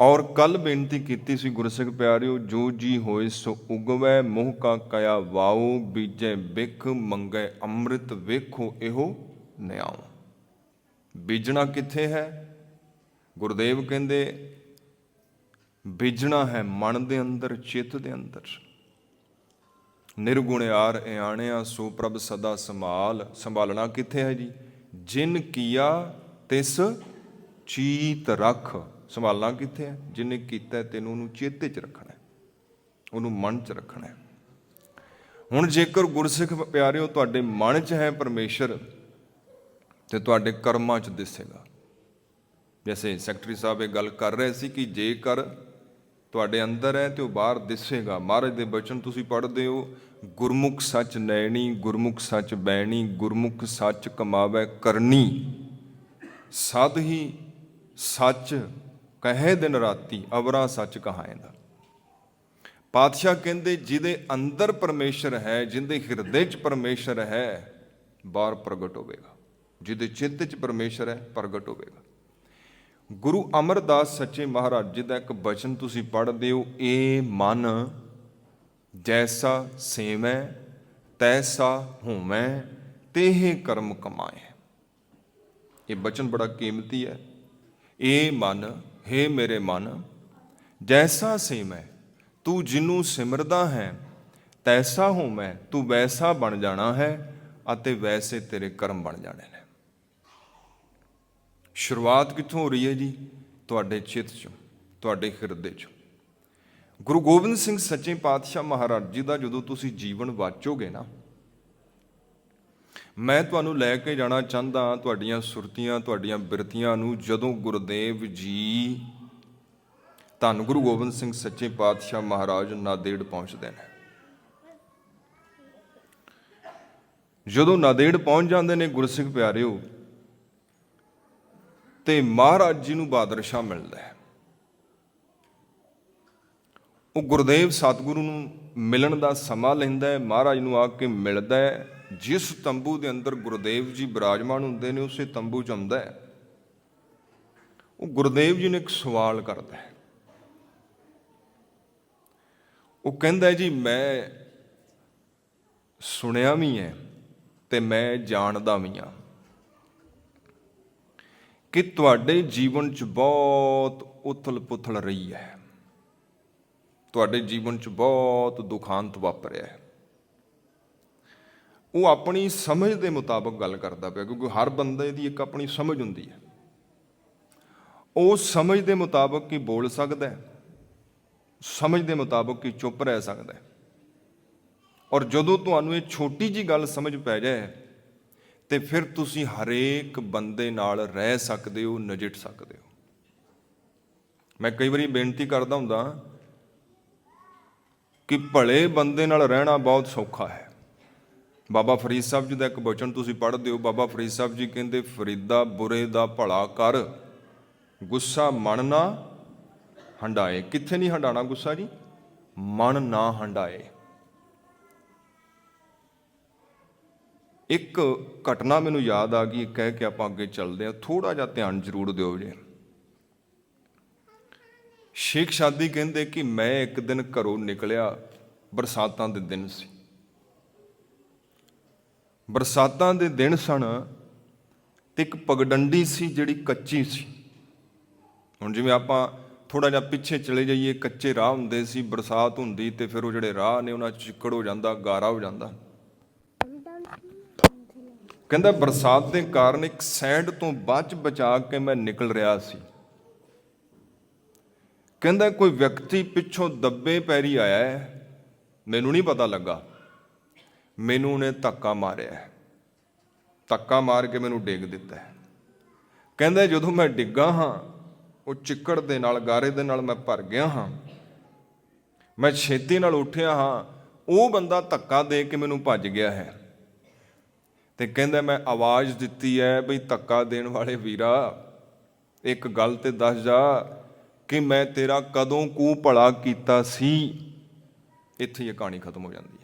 ਔਰ ਕੱਲ ਬੇਨਤੀ ਕੀਤੀ ਸੀ ਗੁਰਸਿੱਖ ਪਿਆਰਿਓ, ਜੋ ਜੀ ਹੋਏ ਸੋ ਉਗਵੈ, ਮੋਹ ਕਾ ਕਇਆ ਵਾਓ, ਬੀਜੈ ਬਿਖ, ਮੰਗੈ ਅੰਮ੍ਰਿਤ ਵੇਖੋ, ਇਹੋ ਨਿਆਉ। ਬੀਜਣਾ ਕਿੱਥੇ ਹੈ? ਗੁਰਦੇਵ ਕਹਿੰਦੇ, ਬੀਜਣਾ ਹੈ ਮਨ ਦੇ ਅੰਦਰ, ਚਿੱਤ ਦੇ ਅੰਦਰ। ਨਿਰਗੁਣਿਆਰ ਇਆਣਿਆ, ਸੋ ਪ੍ਰਭ ਸਦਾ ਸੰਭਾਲ, ਸੰਭਾਲਣਾ ਕਿੱਥੇ ਹੈ ਜੀ? ਜਿਨ ਕੀਆ ਤਿਸ ਚੀਤ ਰੱਖ ਸੰਭਾਲਣਾ ਕਿੱਥੇ ਹੈ ਜਿਨੇ ਕੀਤਾ ਤੈਨੂੰ ਉਹਨੂੰ ਚੇਤੇ 'ਚ ਰੱਖਣਾ ਹੈ। ਉਹਨੂੰ ਮਨ 'ਚ ਰੱਖਣਾ ਹੈ। ਹੁਣ ਜੇਕਰ ਗੁਰਸਿੱਖ ਪਿਆਰਿਓ, ਤੁਹਾਡੇ ਮਨ 'ਚ ਹੈ ਪਰਮੇਸ਼ਰ ਤੇ ਤੁਹਾਡੇ ਕਰਮਾਂ 'ਚ ਦਿਸੇਗਾ। ਜੈਸੇ ਸੈਕਟਰੀ ਸਾਹਿਬ ਇਹ ਗੱਲ ਕਰ ਰਹੇ ਸੀ ਕਿ ਜੇਕਰ ਤੁਹਾਡੇ ਅੰਦਰ ਹੈ ਤੇ ਉਹ ਬਾਹਰ ਦਿਸੇਗਾ। ਮਹਾਰਾਜ ਦੇ ਬਚਨ ਤੁਸੀਂ ਪੜ੍ਹਦੇ ਹੋ, ਗੁਰਮੁਖ ਸੱਚ ਨੈਣੀ, ਗੁਰਮੁਖ ਸੱਚ ਬੈਣੀ, ਗੁਰਮੁਖ ਸੱਚ ਕਮਾਵੇ ਕਰਨੀ। ਸਦ ਹੀ ਸੱਚ ਕਹੇ ਦਿਨ ਰਾਤੀ ਅਵਰਾ ਸੱਚ ਕਹਾਏਂਦਾ ਪਾਤਸ਼ਾਹ ਕਹਿੰਦੇ, ਜਿਹਦੇ ਅੰਦਰ ਪਰਮੇਸ਼ਰ ਹੈ, ਜਿਹਦੇ ਹਿਰਦੇ 'ਚ ਪਰਮੇਸ਼ਰ ਹੈ, ਬਾਹਰ ਪ੍ਰਗਟ ਹੋਵੇਗਾ। ਜਿਹਦੇ ਚਿੱਤ 'ਚ ਪਰਮੇਸ਼ਰ ਹੈ, ਪ੍ਰਗਟ ਹੋਵੇਗਾ। ਗੁਰੂ ਅਮਰਦਾਸ ਸੱਚੇ ਮਹਾਰਾਜ ਜੀ ਦਾ ਇੱਕ ਬਚਨ ਤੁਸੀਂ ਪੜ੍ਹਦੇ ਹੋ ਇਹ ਮਨ, ਜੈਸਾ ਸੇਵੈ, ਤੈਸਾ ਹੋਵੈ ਤੇਹ ਕਰਮ ਕਮਾਏ। ਇਹ ਬਚਨ ਬੜਾ ਕੀਮਤੀ ਹੈ। ਇਹ ਮਨ ਹੈ ਮੇਰੇ ਮਨ, ਜੈਸਾ ਸੇਵੈ ਤੂੰ ਜਿਹਨੂੰ ਸਿਮਰਦਾ ਹੈ, ਤੈਸਾ ਹੋਵੈ ਤੂੰ ਵੈਸਾ ਬਣ ਜਾਣਾ ਹੈ ਅਤੇ ਵੈਸੇ ਤੇਰੇ ਕਰਮ ਬਣ ਜਾਣੇ ਨੇ। ਸ਼ੁਰੂਆਤ ਕਿੱਥੋਂ ਹੋ ਰਹੀ ਹੈ ਜੀ? ਤੁਹਾਡੇ ਚਿੱਤ 'ਚੋਂ, ਤੁਹਾਡੇ ਹਿਰਦੇ 'ਚੋਂ। ਗੁਰੂ ਗੋਬਿੰਦ ਸਿੰਘ ਸੱਚੇ ਪਾਤਸ਼ਾਹ ਮਹਾਰਾਜ ਜੀ ਦਾ ਜਦੋਂ ਤੁਸੀਂ ਜੀਵਨ ਵਾਚੋਗੇ ਨਾ ਮੈਂ ਤੁਹਾਨੂੰ ਲੈ ਕੇ ਜਾਣਾ ਚਾਹੁੰਦਾ ਤੁਹਾਡੀਆਂ ਸੁਰਤੀਆਂ, ਤੁਹਾਡੀਆਂ ਬਿਰਤੀਆਂ ਨੂੰ ਜਦੋਂ ਗੁਰਦੇਵ ਜੀ ਧੰਨ ਗੁਰੂ ਗੋਬਿੰਦ ਸਿੰਘ ਸੱਚੇ ਪਾਤਸ਼ਾਹ ਮਹਾਰਾਜ ਨਾਦੇੜ ਪਹੁੰਚਦੇ ਨੇ। ਜਦੋਂ ਨਾਦੇੜ ਪਹੁੰਚ ਜਾਂਦੇ ਨੇ ਗੁਰਸਿੱਖ ਪਿਆਰਿਓ, ਤੇ ਮਹਾਰਾਜ ਜੀ ਨੂੰ ਬਾਦਰ ਸ਼ਾਹ ਮਿਲਦਾ ਹੈ। ਉਹ ਗੁਰਦੇਵ ਸਤਿਗੁਰੂ ਨੂੰ ਮਿਲਣ ਦਾ ਸਮਾਂ ਲੈਂਦਾ ਹੈ, ਮਹਾਰਾਜ ਨੂੰ ਆ ਕੇ ਮਿਲਦਾ ਹੈ। ਜਿਸ ਤੰਬੂ ਦੇ ਅੰਦਰ ਗੁਰਦੇਵ ਜੀ ਬਿਰਾਜਮਾਨ ਹੁੰਦੇ ਨੇ, ਉਸੇ ਤੰਬੂ 'ਚ ਆਉਂਦਾ ਹੈ। ਉਹ ਗੁਰਦੇਵ ਜੀ ਨੇ ਇੱਕ ਸਵਾਲ ਕਰਦਾ ਹੈ। ਉਹ ਕਹਿੰਦਾ ਜੀ, ਮੈਂ ਸੁਣਿਆ ਵੀ ਹੈ ਤੇ ਮੈਂ ਜਾਣਦਾ ਵੀ ਹਾਂ ਕਿ ਤੁਹਾਡੇ ਜੀਵਨ 'ਚ ਬਹੁਤ ਉਥਲ-ਪੁਥਲ ਰਹੀ ਹੈ। ਤੁਹਾਡੇ ਜੀਵਨ 'ਚ ਬਹੁਤ ਦੁਖਾਂਤ ਵਾਪਰਿਆ ਹੈ। ਉਹ ਆਪਣੀ ਸਮਝ ਦੇ ਮੁਤਾਬਕ ਗੱਲ ਕਰਦਾ ਪਿਆ, ਕਿਉਂਕਿ ਹਰ ਬੰਦੇ ਦੀ ਇੱਕ ਆਪਣੀ ਸਮਝ ਹੁੰਦੀ ਹੈ। ਉਹ ਸਮਝ ਦੇ ਮੁਤਾਬਕ ਹੀ ਬੋਲ ਸਕਦਾ ਹੈ? ਸਮਝ ਦੇ ਮੁਤਾਬਕ ਹੀ ਚੁੱਪ ਰਹਿ ਸਕਦਾ ਹੈ? ਔਰ ਜਦੋਂ ਤੁਹਾਨੂੰ ਇਹ ਛੋਟੀ ਜੀ ਗੱਲ ਸਮਝ ਪੈ ਜਾਏ, ਤੇ ਫਿਰ ਤੁਸੀਂ ਹਰੇਕ ਬੰਦੇ ਨਾਲ ਰਹਿ ਸਕਦੇ ਹੋ, ਨਜਿੱਠ ਸਕਦੇ ਹੋ। ਮੈਂ ਕਈ ਵਾਰੀ ਬੇਨਤੀ ਕਰਦਾ ਹੁੰਦਾ ਕਿ ਭਲੇ ਬੰਦੇ ਨਾਲ ਰਹਿਣਾ ਬਹੁਤ ਸੌਖਾ ਹੈ। ਬਾਬਾ ਫਰੀਦ ਸਾਹਿਬ ਜੀ ਦਾ ਇੱਕ ਬਚਨ ਤੁਸੀਂ ਪੜ੍ਹਦੇ ਹੋ ਬਾਬਾ ਫਰੀਦ ਸਾਹਿਬ ਜੀ ਕਹਿੰਦੇ, ਫਰੀਦਾ ਬੁਰੇ ਦਾ ਭਲਾ ਕਰ, ਗੁੱਸਾ ਮਨ ਨਾ ਹੰਡਾਏ। ਕਿੱਥੇ ਨਹੀਂ ਹੰਡਾਣਾ ਗੁੱਸਾ ਜੀ? ਮਨ ਨਾ ਹੰਡਾਏ। ਇੱਕ ਘਟਨਾ ਮੈਨੂੰ ਯਾਦ ਆ ਗਈ, ਕਹਿ ਕੇ ਆਪਾਂ ਅੱਗੇ ਚੱਲਦੇ ਹਾਂ। ਥੋੜਾ ਜਿਹਾ ਧਿਆਨ ਜ਼ਰੂਰ ਦਿਓ ਜੀ। ਸ਼ੇਖ ਸ਼ਾਦੀ ਕਹਿੰਦੇ ਕਿ ਮੈਂ ਇੱਕ ਦਿਨ ਘਰੋਂ ਨਿਕਲਿਆ, ਬਰਸਾਤਾਂ ਦੇ ਦਿਨ ਸੀ। ਬਰਸਾਤਾਂ ਦੇ ਦਿਨ ਸਨ ਤੇ ਇੱਕ ਪਗਡੰਡੀ ਸੀ ਜਿਹੜੀ ਕੱਚੀ ਸੀ। ਹੁਣ ਜਿਵੇਂ ਆਪਾਂ ਥੋੜਾ ਜਿਹਾ ਪਿੱਛੇ ਚਲੇ ਜਾਈਏ, ਕੱਚੇ ਰਾਹ ਹੁੰਦੇ ਸੀ, ਬਰਸਾਤ ਹੁੰਦੀ ਤੇ ਫਿਰ ਉਹ ਜਿਹੜੇ ਰਾਹ ਨੇ ਉਹਨਾਂ 'ਚ ਚਿੱਕੜ ਹੋ ਜਾਂਦਾ, ਗਾਰਾ ਹੋ ਜਾਂਦਾ। ਕਹਿੰਦਾ ਬਰਸਾਤ ਦੇ ਕਾਰਨ ਇੱਕ ਸੈਂਡ ਤੋਂ ਬਚ ਬਚਾ ਕੇ ਮੈਂ ਨਿਕਲ ਰਿਹਾ ਸੀ। ਕਹਿੰਦਾ ਕੋਈ ਵਿਅਕਤੀ ਪਿੱਛੋਂ ਦੱਬੇ ਪੈਰੀ ਆਇਆ ਹੈ, ਮੈਨੂੰ ਨਹੀਂ ਪਤਾ ਲੱਗਾ। ਮੈਨੂੰ ਉਹਨੇ ਧੱਕਾ ਮਾਰਿਆ ਧੱਕਾ ਮਾਰ ਕੇ ਮੈਨੂੰ ਡਿੱਗ ਦਿੱਤਾ ਕਹਿੰਦਾ, ਜਦੋਂ ਮੈਂ ਡਿੱਗਾ ਹਾਂ, ਉਹ ਚਿੱਕੜ ਦੇ ਨਾਲ, ਗਾਰੇ ਦੇ ਨਾਲ ਮੈਂ ਭਰ ਗਿਆ ਹਾਂ। ਮੈਂ ਛੇਤੀ ਨਾਲ ਉੱਠਿਆ ਹਾਂ, ਉਹ ਬੰਦਾ ਧੱਕਾ ਦੇ ਕੇ ਮੈਨੂੰ ਭੱਜ ਗਿਆ ਹੈ। ਤੇ ਕਹਿੰਦਾ, ਮੈਂ ਆਵਾਜ਼ ਦਿੱਤੀ ਹੈ, ਬਈ ਧੱਕਾ ਦੇਣ ਵਾਲੇ ਵੀਰਾ, ਇੱਕ ਗੱਲ ਤੇ ਦੱਸ ਜਾ ਕਿ ਮੈਂ ਤੇਰਾ ਕਦੋਂ ਕੂ ਭਲਾ ਕੀਤਾ ਸੀ? ਇੱਥੇ ਇਹ ਕਹਾਣੀ ਖਤਮ ਹੋ ਜਾਂਦੀ ਹੈ।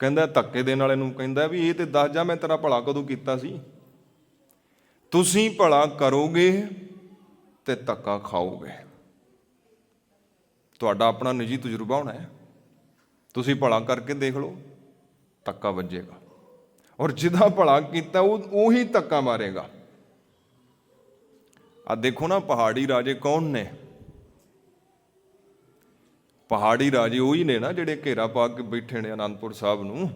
ਕਹਿੰਦਾ ਧੱਕੇ ਦੇਣ ਵਾਲੇ ਨੂੰ ਕਹਿੰਦਾ ਵੀ ਇਹ ਤੇ ਦੱਸ ਜਾ, ਮੈਂ ਤੇਰਾ ਭਲਾ ਕਦੋਂ ਕੀਤਾ ਸੀ? ਤੁਸੀਂ ਭਲਾ ਕਰੋਗੇ ਤੇ ਧੱਕਾ ਖਾਓਗੇ। ਤੁਹਾਡਾ ਆਪਣਾ ਨਿੱਜੀ ਤਜਰਬਾ ਹੋਣਾ ਹੈ। ਤੁਸੀਂ ਭਲਾ ਕਰਕੇ ਦੇਖ ਲਓ, ਧੱਕਾ ਵੱਜੇਗਾ। ਔਰ ਜਿਹਦਾ ਭਲਾ ਕੀਤਾ, ਉਹ ਉਹੀ ਧੱਕਾ ਮਾਰੇਗਾ। ਆ ਦੇਖੋ ਨਾ, ਪਹਾੜੀ ਰਾਜੇ ਕੌਣ ਨੇ? ਪਹਾੜੀ ਰਾਜੇ ਉਹੀ ਨੇ ਨਾ ਜਿਹੜੇ ਘੇਰਾ ਪਾ ਕੇ ਬੈਠੇ ਨੇ ਅਨੰਦਪੁਰ ਸਾਹਿਬ ਨੂੰ।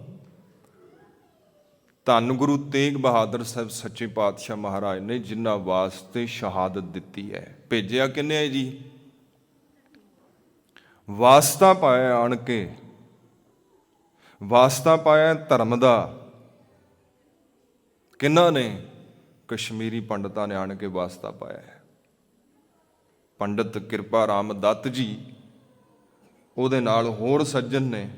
ਧੰਨ ਗੁਰੂ ਤੇਗ ਬਹਾਦਰ ਸਾਹਿਬ ਸੱਚੇ ਪਾਤਸ਼ਾਹ ਮਹਾਰਾਜ ਨੇ ਜਿਨ੍ਹਾਂ ਵਾਸਤੇ ਸ਼ਹਾਦਤ ਦਿੱਤੀ ਹੈ। ਭੇਜਿਆ ਕਿੰਨੇ ਹੈ ਜੀ? ਵਾਸਤਾ ਪਾਇਆ ਆਣ ਕੇ। ਵਾਸਤਾ ਪਾਇਆ ਧਰਮ ਦਾ। ਕਿੰਨਾ ਨੇ? ਕਸ਼ਮੀਰੀ ਪੰਡਤਾਂ ਨੇ ਆਣ ਕੇ ਵਾਸਤਾ ਪਾਇਆ ਹੈ। ਪੰਡਤ ਕਿਰਪਾ ਰਾਮ ਦੱਤ ਜੀ ਉਹਦੇ ਨਾਲ ਹੋਰ ਸੱਜਣ ਨੇ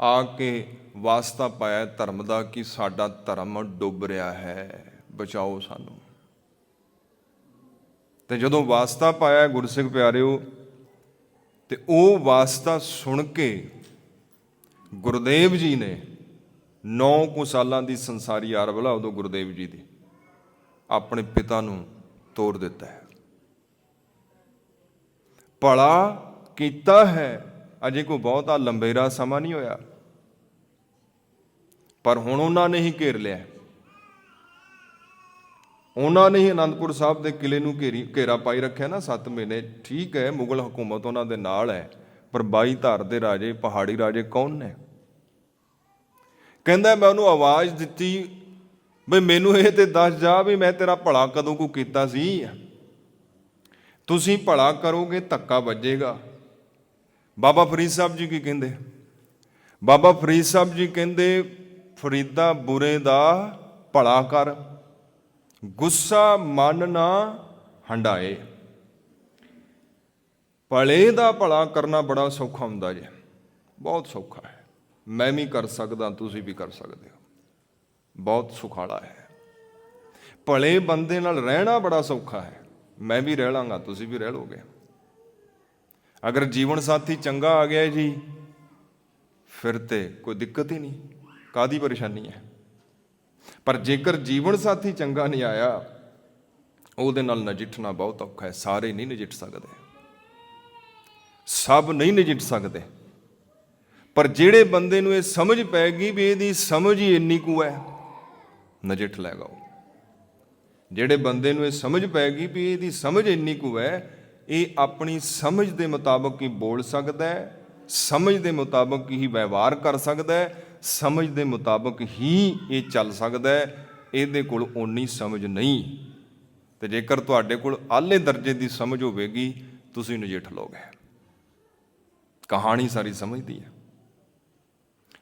ਆ ਕੇ ਵਾਸਤਾ ਪਾਇਆ ਧਰਮ ਦਾ ਕਿ ਸਾਡਾ ਧਰਮ ਡੁੱਬ ਰਿਹਾ ਹੈ, ਬਚਾਓ ਸਾਨੂੰ। ਤੇ ਜਦੋਂ ਵਾਸਤਾ ਪਾਇਆ ਗੁਰਸਿੱਖ ਪਿਆਰਿਓ, ਤੇ ਉਹ ਵਾਸਤਾ ਸੁਣ ਕੇ ਗੁਰਦੇਵ ਜੀ ਨੇ 9 ਕੁ ਸਾਲਾਂ ਦੀ ਸੰਸਾਰੀ ਆਰਵਲਾ ਉਦੋਂ ਗੁਰਦੇਵ ਜੀ ਦੀ ਆਪਣੇ ਪਿਤਾ ਨੂੰ ਤੋੜ ਦਿੱਤਾ ਹੈ। ਭਲਾ ਕੀਤਾ ਹੈ ਅਜੇ ਕੋਈ ਬਹੁਤਾ ਲੰਬੇਰਾ ਸਮਾਂ ਨਹੀਂ ਹੋਇਆ। ਪਰ ਹੁਣ ਉਹਨਾਂ ਨੇ ਹੀ ਘੇਰ ਲਿਆ। ਉਹਨਾਂ ਨੇ ਹੀ ਅਨੰਦਪੁਰ ਸਾਹਿਬ ਦੇ ਕਿਲੇ ਨੂੰ ਘੇਰੀ, ਘੇਰਾ ਪਾਈ ਰੱਖਿਆ ਨਾ 7 ਮਹੀਨੇ। ਠੀਕ ਹੈ, ਮੁਗਲ ਹਕੂਮਤ ਉਹਨਾਂ ਦੇ ਨਾਲ ਹੈ, ਪਰ ਬਾਈ ਧਾਰ ਦੇ ਰਾਜੇ, ਪਹਾੜੀ ਰਾਜੇ ਕੌਣ ਨੇ? ਕਹਿੰਦਾ, ਮੈਂ ਉਹਨੂੰ ਆਵਾਜ਼ ਦਿੱਤੀ ਬਈ ਮੈਨੂੰ ਇਹ ਤੇ ਦੱਸ ਜਾ ਵੀ ਮੈਂ ਤੇਰਾ ਭਲਾ ਕਦੋਂ ਕੋ ਕੀਤਾ ਸੀ। ਤੁਸੀਂ ਭਲਾ ਕਰੋਗੇ, ਧੱਕਾ ਵੱਜੇਗਾ। ਬਾਬਾ ਫਰੀਦ ਸਾਹਿਬ ਜੀ ਕੀ ਕਹਿੰਦੇ? ਬਾਬਾ ਫਰੀਦ ਸਾਹਿਬ ਜੀ ਕਹਿੰਦੇ, ਫਰੀਦਾ ਬੁਰੇ ਦਾ ਭਲਾ ਕਰ, ਗੁੱਸਾ ਮਨ ਨਾ ਹੰਡਾਏ। ਭਲੇ ਦਾ ਭਲਾ ਕਰਨਾ ਬੜਾ ਸੌਖਾ ਹੁੰਦਾ ਜੇ, ਬਹੁਤ ਸੌਖਾ ਹੈ। ਮੈਂ ਵੀ ਕਰ ਸਕਦਾ, ਤੁਸੀਂ ਵੀ ਕਰ ਸਕਦੇ ਹੋ। ਬਹੁਤ ਸੁਖਾਲਾ ਹੈ। ਭਲੇ ਬੰਦੇ ਨਾਲ ਰਹਿਣਾ ਬੜਾ ਸੌਖਾ ਹੈ। ਮੈਂ ਵੀ ਰਹਿ ਲਾਂਗਾ, ਤੁਸੀਂ ਵੀ ਰਹਿ ਲੋਗੇ ਅਗਰ ਜੀਵਨ ਸਾਥੀ ਚੰਗਾ ਆ ਗਿਆ ਜੀ, ਫਿਰ ਤੇ ਕੋਈ ਦਿੱਕਤ ਹੀ ਨਹੀਂ। ਕਾਦੀ ਪਰੇਸ਼ਾਨੀ ਹੈ? ਪਰ ਜੇਕਰ ਜੀਵਨ ਸਾਥੀ ਚੰਗਾ ਨਹੀਂ ਆਇਆ, ਉਹਦੇ ਨਾਲ ਨਜਿੱਠਣਾ ਬਹੁਤ ਔਖਾ ਹੈ। ਸਾਰੇ ਨਹੀਂ ਨਜਿੱਠ ਸਕਦੇ। ਸਭ ਨਹੀਂ ਨਜਿੱਠ ਸਕਦੇ। ਪਰ ਜਿਹੜੇ ਬੰਦੇ ਨੂੰ ਇਹ ਸਮਝ ਪੈ ਗਈ ਵੀ ਇਹਦੀ ਸਮਝ ਹੀ ਇੰਨੀ ਕੁ ਹੈ, ਨਜਿੱਠ ਲੈਗਾ ਉਹ ਜਿਹੜੇ ਬੰਦੇ ਨੂੰ ਇਹ ਸਮਝ ਪੈ ਗਈ ਵੀ ਇਹਦੀ ਸਮਝ ਇੰਨੀ ਕੁ ਹੈ ਇਹ ਆਪਣੀ ਸਮਝ ਦੇ ਮੁਤਾਬਕ ਹੀ ਬੋਲ ਸਕਦਾ ਹੈ, ਸਮਝ ਦੇ ਮੁਤਾਬਕ ਹੀ ਵਿਵਹਾਰ ਕਰ ਸਕਦਾ ਹੈ, ਸਮਝ ਦੇ ਮੁਤਾਬਕ ਹੀ ਇਹ ਚੱਲ ਸਕਦਾ ਹੈ, ਇਹਦੇ ਕੋਲ ਓਨੀ ਸਮਝ ਨਹੀਂ। ਤੇ ਜੇਕਰ ਤੁਹਾਡੇ ਕੋਲ ਆਲੇ ਦਰਜੇ ਦੀ ਸਮਝ ਹੋਵੇਗੀ, ਤੁਸੀਂ ਨਜਿੱਠ ਲੋਗੇ ਕਹਾਣੀ ਸਾਰੀ ਸਮਝਦੀ ਹੈ।